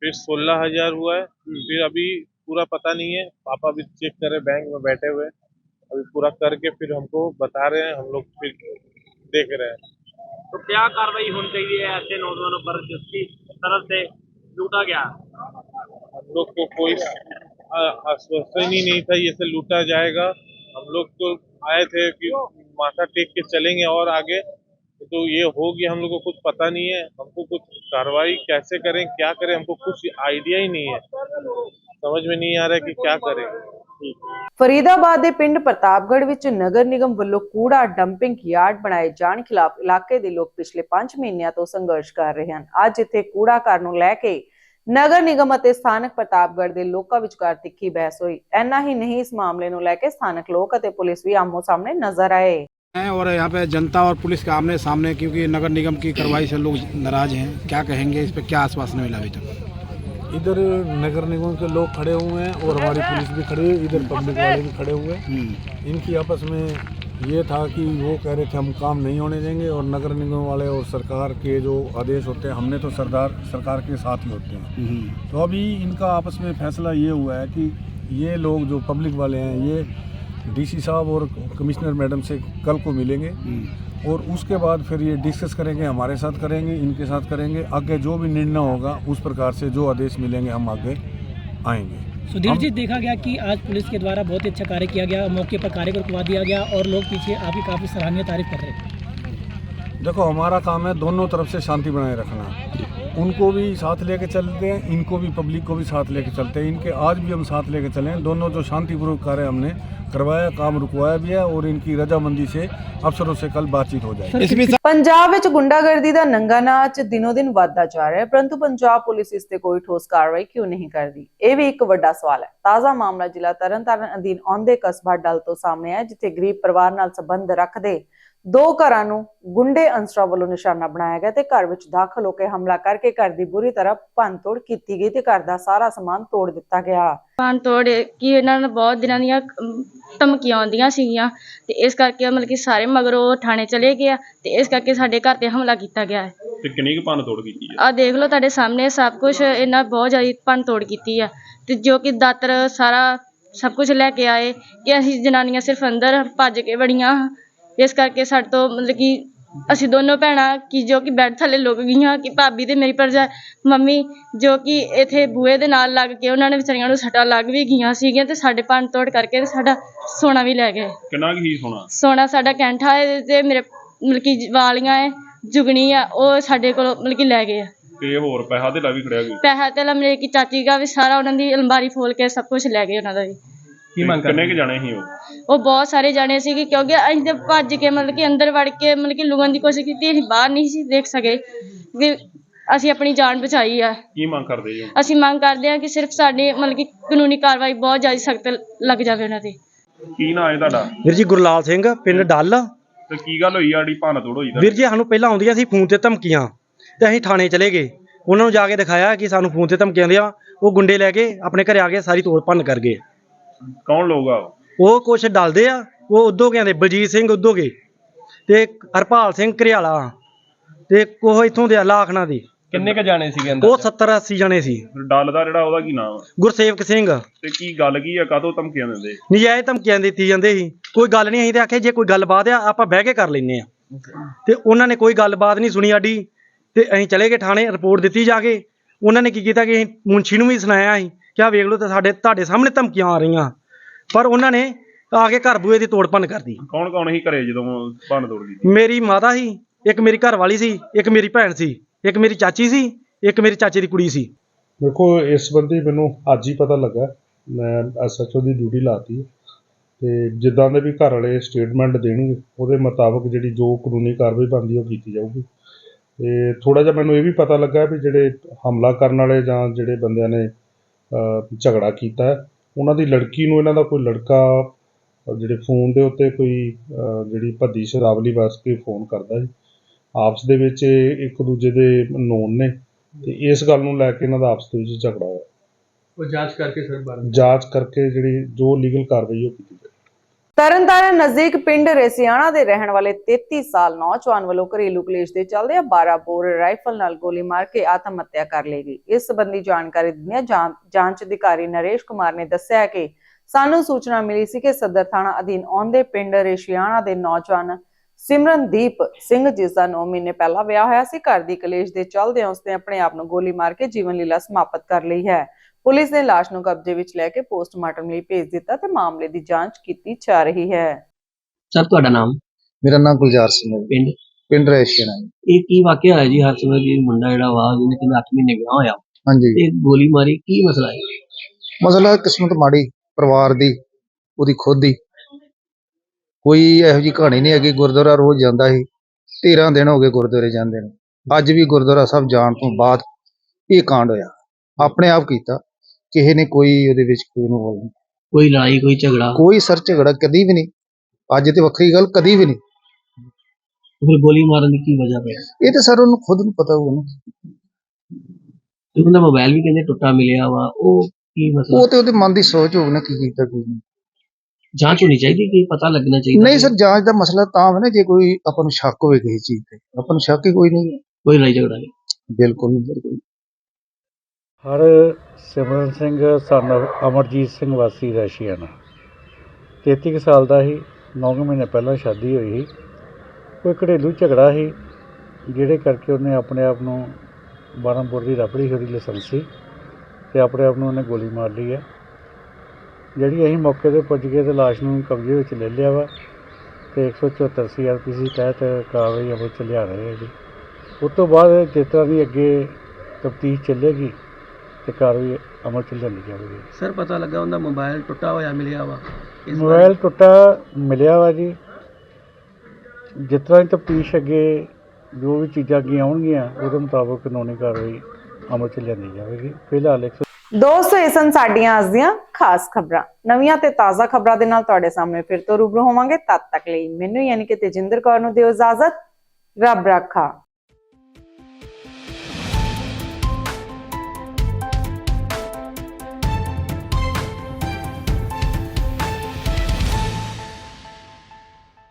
फिर सोलह हज़ार हुआ है फिर अभी पूरा पता नहीं है। पापा भी चेक कर रहे बैंक में बैठे हुए अभी पूरा करके फिर हमको बता रहे हैं हम लोग फिर देख रहे हैं। तो क्या कार्रवाई होनी चाहिए ऐसे नौजवानों पर जिसकी तरफ़ से लूटा गया? लोग को कोई आश्वासन ही नहीं था ये से लूटा जाएगा। हम लोग तो आए थे कि माथा टेक के चलेंगे और आगे। तो ये हो गया, हम लोग को कुछ पता नहीं है। हमको कुछ कार्रवाई कैसे करें, क्या करें, हमको कुछ आइडिया ही नहीं है। समझ में नहीं आ रहा है कि क्या करें। ਫਰੀਦਾਬਾਦ ਦੇ ਪਿੰਡ ਪ੍ਰਤਾਪਗੜ੍ਹ ਵਿੱਚ ਨਗਰ ਨਿਗਮ ਵੱਲੋਂ ਕੂੜਾ ਡੰਪਿੰਗ ਯਾਰਡ ਬਣਾਏ ਜਾਣ ਖਿਲਾਫ ਇਲਾਕੇ ਦੇ ਲੋਕ ਪਿਛਲੇ 5 ਮਹੀਨਿਆਂ ਤੋਂ ਸੰਘਰਸ਼ ਕਰ ਰਹੇ ਹਨ ਅੱਜ ਇੱਥੇ ਕੂੜਾ ਘਰ ਨੂੰ ਲੈ ਕੇ ਨਗਰ ਨਿਗਮ ਅਤੇ ਸਥਾਨਕ ਪ੍ਰਤਾਪਗੜ੍ਹ ਦੇ ਲੋਕਾਂ ਵਿਚਕਾਰ ਤਿੱਖੀ ਬਹਿਸ ਹੋਈ ਐਨਾ ਹੀ ਨਹੀਂ ਇਸ ਮਾਮਲੇ ਨੂੰ ਲੈ ਕੇ ਸਥਾਨਕ ਲੋਕ ਅਤੇ ਪੁਲਿਸ ਵੀ ਆਮੋ ਸਾਹਮਣੇ ਨਜ਼ਰ ਆਏ हैं और यहाँ पे जनता और पुलिस के आमने सामने क्योंकि नगर निगम की कार्रवाई से लोग नाराज हैं क्या कहेंगे इस पर क्या आश्वासन मिला अभी तक इधर नगर निगम के लोग खड़े हुए हैं और हमारी पुलिस भी खड़ी है इधर पब्लिक वाले भी खड़े हुए हैं। इनकी आपस में ये था कि वो कह रहे थे हम काम नहीं होने देंगे और नगर निगम वाले और सरकार के जो आदेश होते हैं हमने तो सरदार सरकार के साथ ही होते हैं। तो अभी इनका आपस में फैसला ये हुआ है कि ये लोग जो पब्लिक वाले हैं ये डीसी साहब और कमिश्नर मैडम से कल को मिलेंगे। और उसके बाद फिर ये डिस्कस करेंगे हमारे साथ करेंगे इनके साथ करेंगे। आगे जो भी निर्णय होगा उस प्रकार से जो आदेश मिलेंगे हम आगे आएँगे। सुधीर जी देखा गया कि आज पुलिस के द्वारा बहुत ही अच्छा कार्य किया गया मौके पर कार्य को रुकवा दिया गया और लोग पीछे आपकी काफ़ी सराहनीय तारीफ़ कर रहे। हैं देखो हमारा काम है दोनों तरफ़ से शांति बनाए रखना। उनको भी साथ लेके चलते हैं इनको भी पब्लिक को भी साथ लेके चलते हैं इनके आज भी हम साथ लेके चले हैं दोनों जो शांतिपूर्वक कार्य हमने करवाया काम रुकवाया भी है और इनकी रजामंदी से अफसरों से कल बातचीत हो जाएगी ਪੰਜਾਬ ਵਿੱਚ ਗੁੰਡਾਗਰਦੀ ਦਾ ਨੰਗਾ ਨਾਚ ਦਿਨੋ ਦਿਨ ਵੱਧਦਾ ਜਾ ਰਿਹਾ ਹੈ ਪਰੰਤੂ ਪੰਜਾਬ ਪੁਲਿਸ ਇਸ ਤੇ ਕੋਈ ਠੋਸ ਕਾਰਵਾਈ ਕਿਉਂ ਨਹੀਂ ਕਰਦੀ ਇਹ ਵੀ ਇੱਕ ਵੱਡਾ ਸਵਾਲ ਹੈ ਤਾਜ਼ਾ ਮਾਮਲਾ ਜ਼ਿਲ੍ਹਾ ਤਰਨਤਾਰਨ ਅਧੀਨ ਆਉਂਦੇ ਕਸਬਾ ਡਲ ਤੋਂ ਸਾਹਮਣੇ ਆਇਆ ਜਿੱਥੇ ਗਰੀਬ ਪਰਿਵਾਰ ਨਾਲ ਸੰਬੰਧ ਰੱਖਦੇ ਦੋ ਘਰਾਂ ਨੂੰ ਗੁੰਡੇ ਅੰਸਰਾਂ ਵੱਲੋਂ ਨਿਸ਼ਾਨਾ ਬਣਾਇਆ ਗਿਆ ਤੇ ਘਰ ਵਿੱਚ ਦਾਖਲ ਹੋ ਕੇ ਹਮਲਾ ਕਰਕੇ ਘਰ ਦੀ ਬੁਰੀ ਤਰ੍ਹਾਂ ਭੰਨਤੋੜ ਕੀਤੀ ਗਈ ਤੇ ਘਰ ਦਾ ਸਾਰਾ ਸਮਾਨ ਤੋੜ ਦਿੱਤਾ ਗਿਆ। ਭੰਨ ਤੋੜ ਕਿ ਇਹਨਾਂ ਨੂੰ ਬਹੁਤ ਦਿਨਾਂ ਦੀਆਂ ਧਮਕੀਆਂ ਆਉਂਦੀਆਂ ਸੀਗੀਆਂ ਤੇ ਇਸ ਕਰਕੇ ਮਤਲਬ ਕਿ ਸਾਰੇ ਮਗਰੋਂ ਥਾਣੇ ਚਲੇ ਗਏ ਆ ਤੇ ਇਸ ਕਰਕੇ ਸਾਡੇ ਘਰ ਤੇ ਹਮਲਾ ਕੀਤਾ ਗਿਆ ਹੈ। ਤੇ ਕਿੰਨੀ ਕੁ ਭੰਨ ਤੋੜ ਕੀਤੀ ਹੈ ਆ ਦੇਖ ਲਓ ਤੁਹਾਡੇ ਸਾਹਮਣੇ ਸਭ ਕੁਝ ਇਹਨਾਂ ਬਹੁਤ ਜ਼ਿਆਦਾ ਭੰਨ ਤੋੜ ਕੀਤੀ ਆ ਤੇ ਜੋ ਕਿ ਦਾਤਰ ਸਾਰਾ ਸਭ ਕੁਝ ਲੈ ਕੇ ਆਏ ਕਿ ਅਸੀਂ ਜਨਾਨੀਆਂ ਸਿਰਫ ਅੰਦਰ ਭੱਜ ਕੇ ਵੜੀਆਂ ਇਸ ਕਰਕੇ ਸਾਡੇ ਤੋਂ ਮਤਲਬ ਕਿ ਅਸੀਂ ਦੋਨੋਂ ਭੈਣਾਂ ਕਿ ਜੋ ਕਿ ਬੈੱਡ ਥੱਲੇ ਲੁਕ ਗਈਆਂ ਕਿ ਭਾਬੀ ਤੇ ਮੇਰੀ ਭਰਜਾ ਮੰਮੀ ਜੋ ਕਿ ਇੱਥੇ ਬੂਹੇ ਦੇ ਨਾਲ ਲੱਗ ਕੇ ਉਹਨਾਂ ਨੇ ਵਿਚਾਰੀਆਂ ਨੂੰ ਸੱਟਾਂ ਲੱਗ ਵੀ ਗਈਆਂ ਸੀਗੀਆਂ ਤੇ ਸਾਡੇ ਭੰਨ ਤੋੜ ਕਰਕੇ ਤੇ ਸਾਡਾ ਸੋਨਾ ਵੀ ਲੈ ਗਏ। ਕਿੰਨਾ ਕੁ ਹੀ ਸੋਨਾ? ਸੋਨਾ ਸਾਡਾ ਕੈਂਠਾ ਹੈ ਤੇ ਮੇਰੇ ਮਤਲਬ ਕਿ ਵਾਲੀਆਂ ਹੈ ਜੁਗਣੀ ਆ ਉਹ ਸਾਡੇ ਕੋਲੋਂ ਮਤਲਬ ਕਿ ਲੈ ਗਏ ਆ। ਤੇ ਹੋਰ ਪੈਸਾ ਦੇ ਵੀ ਖੜਿਆ ਕੋਈ? ਪੈਸਾ ਤੇ ਮੇਰੇ ਕੀ ਚਾਚੀ ਦਾ ਵੀ ਸਾਰਾ ਉਹਨਾਂ ਦੀ ਅਲਮਾਰੀ ਫੋਲ ਕੇ ਸਭ ਕੁਝ ਲੈ ਗਏ ਉਹਨਾਂ ਦਾ ਵੀ। ਕੀ ਮੰਗ ਕਿੰਨੇ ਕੁ ਜਾਣੇ ਸੀ ਉਹ? ਉਹ ਬਹੁਤ ਸਾਰੇ ਜਾਣੇ ਸੀਗੇ ਕਿਉਂਕਿ ਅਸੀਂ ਤੇ ਭੱਜ ਕੇ ਮਤਲਬ ਕਿ ਅੰਦਰ ਵੜ ਕੇ ਮਤਲਬ ਕਿ ਲੁਕਣ ਦੀ ਕੋਸ਼ਿਸ਼ ਕੀਤੀ ਅਸੀਂ ਬਾਹਰ ਨਹੀਂ ਸੀ ਦੇਖ ਸਕੇ। ਵੀ ਅਸੀਂ ਆਪਣੀ ਜਾਨ ਬਚਾਈ ਆ। ਕੀ ਮੰਗ ਕਰਦੇ ਜੀ ਅਸੀਂ ਮੰਗ ਕਰਦੇ ਹਾਂ ਕਿ ਸਿਰਫ ਸਾਡੇ ਮਤਲਬ ਕਿ ਕਾਨੂੰਨੀ ਕਾਰਵਾਈ ਬਹੁਤ ਜ਼ਿਆਦਾ ਸਖਤ ਲੱਗ ਜਾਵੇ ਉਹਨਾਂ ਤੇ। ਕੀ ਨਾਂ ਹੈ ਤੁਹਾਡਾ? ਵੀਰ ਜੀ ਗੁਰਲਾਲ ਸਿੰਘ ਪਿੰਡ ਡੱਲ। ਤੇ ਕੀ ਗੱਲ ਹੋਈ ਆੜੀ ਭੰਨ ਤੋੜ ਹੋਈ ਵੀਰ ਜੀ ਸਾਨੂੰ ਪਹਿਲਾਂ ਆਉਂਦੀਆਂ ਸੀ ਫੋਨ ਤੇ ਧਮਕੀਆਂ। ਤੇ ਅਸੀਂ ਥਾਣੇ ਚਲੇ ਗਏ। ਉਹਨਾਂ ਨੂੰ ਜਾ ਕੇ ਦਿਖਾਇਆ ਕਿ ਸਾਨੂੰ ਫੋਨ ਤੇ ਧਮਕੀਆਂ ਦਿਆਂ। ਉਹ ਗੁੰਡੇ ਲੈ ਕੇ ਆਪਣੇ ਘਰੇ ਆ ਕੇ ਸਾਰੀ ਤੋੜ ਭੰਨ ਕਰ ਗਏ। ਕੌਣ ਲੋਕ ਆ ਉਹ? ਉਹ ਕੁਛ ਡਲਦੇ ਆ ਉਹ ਉਦੋਗਿਆਂ ਦੇ ਬਲਜੀਤ ਸਿੰਘ ਉਦੋਗੇ ਤੇ ਹਰਪਾਲ ਸਿੰਘ ਘਰਿਆਲਾ ਤੇ ਕੋਹ ਇਥੋਂ ਦੇ ਆ ਲਾਖਣਾ ਦੀ। ਕਿੰਨੇ ਕ ਜਾਣੇ ਸੀਗੇ ਉਹ 70 80 ਜਣੇ ਸੀ। ਡੱਲ ਦਾ ਜਿਹੜਾ ਉਹਦਾ ਕੀ ਨਾਮ ਆ? ਗੁਰਸੇਵਕ ਸਿੰਘ। ਤੇ ਕੀ ਗੱਲ ਕੀ ਆ? ਕਾਹਤੋਂ ਧਮਕੀਆਂ ਦਿੰਦੇ? ਨਜਾਇਜ਼ ਧਮਕੀਆਂ ਦਿੱਤੀ ਜਾਂਦੇ ਸੀ। ਕੋਈ ਗੱਲ ਨਹੀਂ ਅਸੀਂ ਤੇ ਆਖਿਆ ਜੇ ਕੋਈ ਗੱਲਬਾਤ ਆ ਆਪਾਂ ਬਹਿ ਕੇ ਕਰ ਲੈਨੇ ਆ। ਤੇ ਉਹਨਾਂ ਨੇ ਕੋਈ ਗੱਲਬਾਤ ਨਹੀਂ ਸੁਣੀ ਸਾਡੀ। ਤੇ ਅਸੀਂ ਚਲੇ ਗਏ ਥਾਣੇ ਰਿਪੋਰਟ ਦਿੱਤੀ ਜਾ ਕੇ। ਉਹਨਾਂ ਨੇ ਕੀ ਕੀਤਾ ਕਿ ਅਸੀਂ ਮੁੰਸ਼ੀ ਨੂੰ ਵੀ ਸੁਣਾਇਆ ਅਸੀਂ ਕਿ ਆਹ ਵੇਖ ਲਓ ਤੇ ਸਾਡੇ ਤੁਹਾਡੇ ਸਾਹਮਣੇ ਧਮਕੀਆਂ ਆ ਰਹੀਆਂ। ਪਰ ਉਹਨਾਂ ਨੇ ਆ ਕੇ ਘਰ ਬੂਏ ਦੀ ਤੋੜ ਭੰਨ ਕਰਦੀ ਕੌਣ ਕੌਣ ਸੀ ਘਰੇ ਜਦੋਂ ਭੰਨ ਤੋੜ ਕੀਤੀ? ਮੇਰੀ ਮਾਤਾ ਸੀ ਇੱਕ ਮੇਰੀ ਘਰ ਵਾਲੀ ਸੀ ਇੱਕ ਮੇਰੀ ਭੈਣ ਸੀ ਇੱਕ ਮੇਰੀ ਚਾਚੀ ਸੀ ਇੱਕ ਮੇਰੀ ਚਾਚੇ ਦੀ ਕੁੜੀ ਸੀ। ਦੇਖੋ ਇਸ ਸੰਬੰਧੀ ਮੈਨੂੰ ਅੱਜ ਹੀ ਪਤਾ ਲੱਗਾ। ਮੈਂ ਐਸਐਚਓ ਦੀ ਡਿਊਟੀ ਲਾਤੀ। ਤੇ ਜਿੱਦਾਂ ਦੇ ਵੀ ਘਰ ਵਾਲੇ ਸਟੇਟਮੈਂਟ ਦੇਣਗੇ ਉਹਦੇ ਮੁਤਾਬਕ ਜਿਹੜੀ ਜੋ ਕਾਨੂੰਨੀ ਕਾਰਵਾਈ ਬਣਦੀ ਉਹ ਕੀਤੀ ਜਾਊਗੀ। ਤੇ ਥੋੜਾ ਜਿਹਾ ਮੈਨੂੰ ਇਹ ਵੀ ਪਤਾ ਲੱਗਾ ਵੀ ਜਿਹੜੇ ਹਮਲਾ ਕਰਨ ਵਾਲੇ ਜਾਂ ਜਿਹੜੇ ਬੰਦਿਆਂ ਨੇ ਝਗੜਾ ਕੀਤਾ ਹੈ, ਉਹਨਾਂ ਦੀ ਲੜਕੀ ਨੂੰ ਇਹਨਾਂ ਦਾ ਕੋਈ ਲੜਕਾ ਜਿਹੜੇ ਫੋਨ ਦੇ ਉੱਤੇ ਕੋਈ ਜਿਹੜੀ ਭੱਦੀ ਸ਼ਰਾਵਲੀ ਵਾਸਤੇ ਫੋਨ ਕਰਦਾ ਜੀ ਆਪਸ ਦੇ ਵਿੱਚ ਇੱਕ ਦੂਜੇ ਦੇ ਨੋਨ ਨੇ ਤੇ ਇਸ ਗੱਲ ਨੂੰ ਲੈ ਕੇ ਇਹਨਾਂ ਦਾ ਆਪਸ ਦੇ ਵਿੱਚ ਝਗੜਾ ਹੋਇਆ। ਉਹ ਜਾਂਚ ਕਰਕੇ ਸਰ ਬਾਰੇ ਜਾਂਚ ਕਰਕੇ ਜਿਹੜੀ ਜੋ ਲੀਗਲ ਕਾਰਵਾਈ ਉਹ ਕੀਤੀ ਤਰਨਤਾਰਨ ਨਜ਼ਦੀਕ ਪਿੰਡ ਰੇਸਿਆਣਾ ਦੇ ਰਹਿਣ ਵਾਲੇ 33 ਸਾਲ ਨੌਜਵਾਨ ਵੱਲੋਂ ਘਰੇਲੂ ਕਲੇਸ਼ ਦੇ ਚੱਲਦੇ 12 ਬੋਰ ਰਾਈਫਲ ਨਾਲ ਗੋਲੀ ਮਾਰ ਕੇ ਆਤਮ ਹੱਤਿਆ ਕਰ ਲਈ ਗਈ। ਇਸ ਸੰਬੰਧੀ ਜਾਣਕਾਰੀ ਦਿੰਦਿਆਂ ਜਾਂ- ਜਾਂਚ ਅਧਿਕਾਰੀ ਨਰੇਸ਼ ਕੁਮਾਰ ਨੇ ਦੱਸਿਆ ਕਿ ਸਾਨੂੰ ਸੂਚਨਾ ਮਿਲੀ ਸੀ ਕਿ ਸਦਰ ਥਾਣਾ ਅਧੀਨ ਆਉਂਦੇ ਪਿੰਡ ਰੇਸ਼ਿਆਣਾ ਦੇ ਨੌਜਵਾਨ ਸਿਮਰਨਦੀਪ ਸਿੰਘ, ਜਿਸ ਦਾ 9 ਮਹੀਨੇ ਪਹਿਲਾਂ ਵਿਆਹ ਹੋਇਆ ਸੀ, ਘਰ ਦੀ ਕਲੇਸ਼ ਦੇ ਚੱਲਦਿਆਂ ਉਸਨੇ ਆਪਣੇ ਆਪ ਨੂੰ ਗੋਲੀ ਮਾਰ ਕੇ ਜੀਵਨ ਲੀਲਾ ਸਮਾਪਤ ਕਰ ਲਈ ਹੈ। ਪੁਲਿਸ ਨੇ ਲਾਸ਼ ਨੂੰ ਕਬਜ਼ੇ ਵਿੱਚ ਲੈ ਕੇ ਪੋਸਟਮਾਰਟਮ ਲਈ ਭੇਜ ਦਿੱਤਾ ਤੇ ਮਾਮਲੇ ਦੀ ਜਾਂਚ ਕੀਤੀ ਜਾ ਰਹੀ ਹੈ। ਸਰ ਤੁਹਾਡਾ ਨਾਮ? ਮੇਰਾ ਨਾਮ ਗੁਲਜ਼ਾਰ ਸਿੰਘ ਹੈ ਪਿੰਡ? ਪਿੰਡ ਰੇਸ਼ੀਆਣਾ ਇਹ ਕੀ ਵਾਕਿਆ ਹੋਇਆ ਜੀ? ਹਰ ਸਮੇਂ ਜੀ ਮੁੰਡਾ ਜਿਹੜਾ ਵਾ ਜਿਹਨੇ ਕਿੰਨੇ 8 ਮਹੀਨੇ ਵਿਆਹ ਹੋਇਆ। ਹਾਂਜੀ। ਤੇ ਗੋਲੀ ਮਾਰੀ ਕੀ ਮਸਲਾ ਹੈ? ਮਸਲਾ ਕਿਸਮਤ ਮਾੜੀ ਪਰਿਵਾਰ ਦੀ ਉਹਦੀ ਖੁਦ ਦੀ। ਕੋਈ ਇਹੋ ਜੀ ਕਹਾਣੀ ਨਹੀਂ ਹੈਗੀ ਗੁਰਦੁਆਰਾ ਰੋਜ਼ ਜਾਂਦਾ ਸੀ 13 ਦਿਨ ਹੋ ਗਏ ਗੁਰਦੁਆਰੇ ਜਾਂਦੇ ਨੂੰ। ਅੱਜ ਵੀ ਗੁਰਦੁਆਰਾ ਸਾਹਿਬ ਜਾਣ ਤੋਂ ਬਾਅਦ ਇਹ ਕਾਂਡ ਹੋਇਆ। ਆਪਣੇ ਆਪ ਕੀਤਾ। ਕਿਸੇ ਨੇ ਕੋਈ ਉਹਦੇ ਵਿੱਚ ਕੋਈ ਨੂੰ ਬੋਲ ਕੋਈ ਲੜਾਈ ਕੋਈ ਝਗੜਾ? ਕੋਈ ਸਰ ਝਗੜਾ ਕਦੀ ਵੀ ਨਹੀਂ। ਅੱਜ ਤੇ ਵੱਖਰੀ ਗੱਲ ਕਦੀ ਵੀ ਨਹੀਂ। ਫਿਰ ਗੋਲੀ ਮਾਰਨ ਦੀ ਕੀ ਵਜ੍ਹਾ ਪਈ ਇਹ ਤਾਂ ਸਰ ਉਹਨੂੰ ਖੁਦ ਨੂੰ ਪਤਾ ਹੋਊਗਾ ਨਾ। ਤੇ ਉਹਦਾ ਮੋਬਾਈਲ ਵੀ ਕਹਿੰਦੇ ਟੁੱਟਾ ਮਿਲਿਆ ਵਾ ਉਹ ਕੀ ਮਸਲਾ? ਉਹ ਤੇ ਉਹਦੇ ਮਨ ਦੀ ਸੋਚ ਹੋਊ ਨਾ ਕੀ ਕੀਤਾ ਕੀ ਨਹੀਂ। ਜਾਂਚ ਹੋਣੀ ਚਾਹੀਦੀ ਕਿ ਪਤਾ ਲੱਗਣਾ ਚਾਹੀਦਾ? ਨਹੀਂ ਸਰ ਜਾਂਚ ਦਾ ਮਸਲਾ ਤਾਂ ਹੈ ਨਾ ਜੇ ਕੋਈ ਆਪਾਂ ਨੂੰ ਸ਼ੱਕ ਹੋਵੇ ਕਿਸੇ ਚੀਜ਼ ਤੇ। ਆਪਾਂ ਨੂੰ ਸ਼ੱਕ ਹੀ ਕੋਈ ਨਹੀਂ। ਕੋਈ ਲੜਾਈ ਝਗੜਾ ਨਹੀਂ। ਬਿਲਕੁਲ ਨਹੀਂ ਬਿਲਕੁਲ ਹਰ ਸਿਮਰਨ ਸਿੰਘ, ਸਨ ਅਮਰਜੀਤ ਸਿੰਘ ਵਾਸੀ ਰੈਸ਼ੀਆਣਾ 33 ਕੁ ਸਾਲ ਦਾ ਸੀ 9 ਮਹੀਨੇ ਪਹਿਲਾਂ ਸ਼ਾਦੀ ਹੋਈ ਸੀ। ਕੋਈ ਘਰੇਲੂ ਝਗੜਾ ਸੀ ਜਿਹੜੇ ਕਰਕੇ ਉਹਨੇ ਆਪਣੇ ਆਪ ਨੂੰ ਬਾਰਾਂਪੁਰ ਦੀ ਰਪੜੀ ਖੜੀ ਲਾਇਸੈਂਸੀ ਤੇ ਆਪਣੇ ਆਪ ਨੂੰ ਉਹਨੇ ਗੋਲੀ ਮਾਰ ਲਈ ਹੈ ਜਿਹੜੀ ਅਸੀਂ ਮੌਕੇ ਤੇ ਪੁੱਜ ਗਏ ਤੇ ਲਾਸ਼ ਨੂੰ ਕਬਜ਼ੇ ਵਿੱਚ ਲੈ ਲਿਆ ਵਾ ਤੇ 174 ਸੀਆਰਪੀਸੀ ਤਹਿਤ ਕਾਰਵਾਈ ਅਮਲ ਚ ਲਿਆ ਰਹੇ ਹਾਂ ਜੀ। ਉਸ ਤੋਂ ਬਾਅਦ ਜਿਸ ਤਰ੍ਹਾਂ ਦੀ ਅੱਗੇ ਤਫਤੀਸ਼ ਚੱਲੇਗੀ ਤੇ ਕਾਰਵਾਈ ਅਮਲ ਚ ਲਿਆਂਦੀ ਜਾਵੇਗੀ। ਸਰ ਪਤਾ ਲੱਗਾ ਉਹਦਾ ਮੋਬਾਈਲ ਟੁੱਟਾ ਹੋਇਆ ਮਿਲਿਆ ਵਾ। ਇਸ ਬਾਰੇ- ਮੋਬਾਈਲ ਟੁੱਟਾ ਮਿਲਿਆ ਵਾ ਜੀ। ਜਿਸ ਤਰ੍ਹਾਂ ਤਫਤੀਸ਼ ਅੱਗੇ ਜੋ ਵੀ ਚੀਜ਼ਾਂ ਅੱਗੇ ਆਉਣਗੀਆਂ ਉਹਦੇ ਮੁਤਾਬਕ ਕਾਨੂੰਨੀ ਕਾਰਵਾਈ ਅਮਲ ਚ ਲਿਆਂਦੀ ਜਾਵੇਗੀ। ਫਿਲਹਾਲ ਇੱਕ ਦੋਸਤੋ ਇਹ ਸਨ ਸਾਡੀਆਂ ਅੱਜ ਦੀਆਂ ਖਾਸ ਖਬਰਾਂ। ਨਵੀਆਂ ਤੇ ਤਾਜ਼ਾ ਖਬਰਾਂ ਦੇ ਨਾਲ ਤੁਹਾਡੇ ਸਾਹਮਣੇ ਫਿਰ ਤੋਂ ਰੂਬਰੂ ਹੋਵਾਂਗੇ। ਤਦ ਤੱਕ ਲਈ ਮੈਨੂੰ ਯਾਨੀ ਕਿ ਤੇਜਿੰਦਰ ਕੌਰ ਨੂੰ ਦਿਓ ਇਜਾਜ਼ਤ। ਰੱਬ ਰਾਖਾ।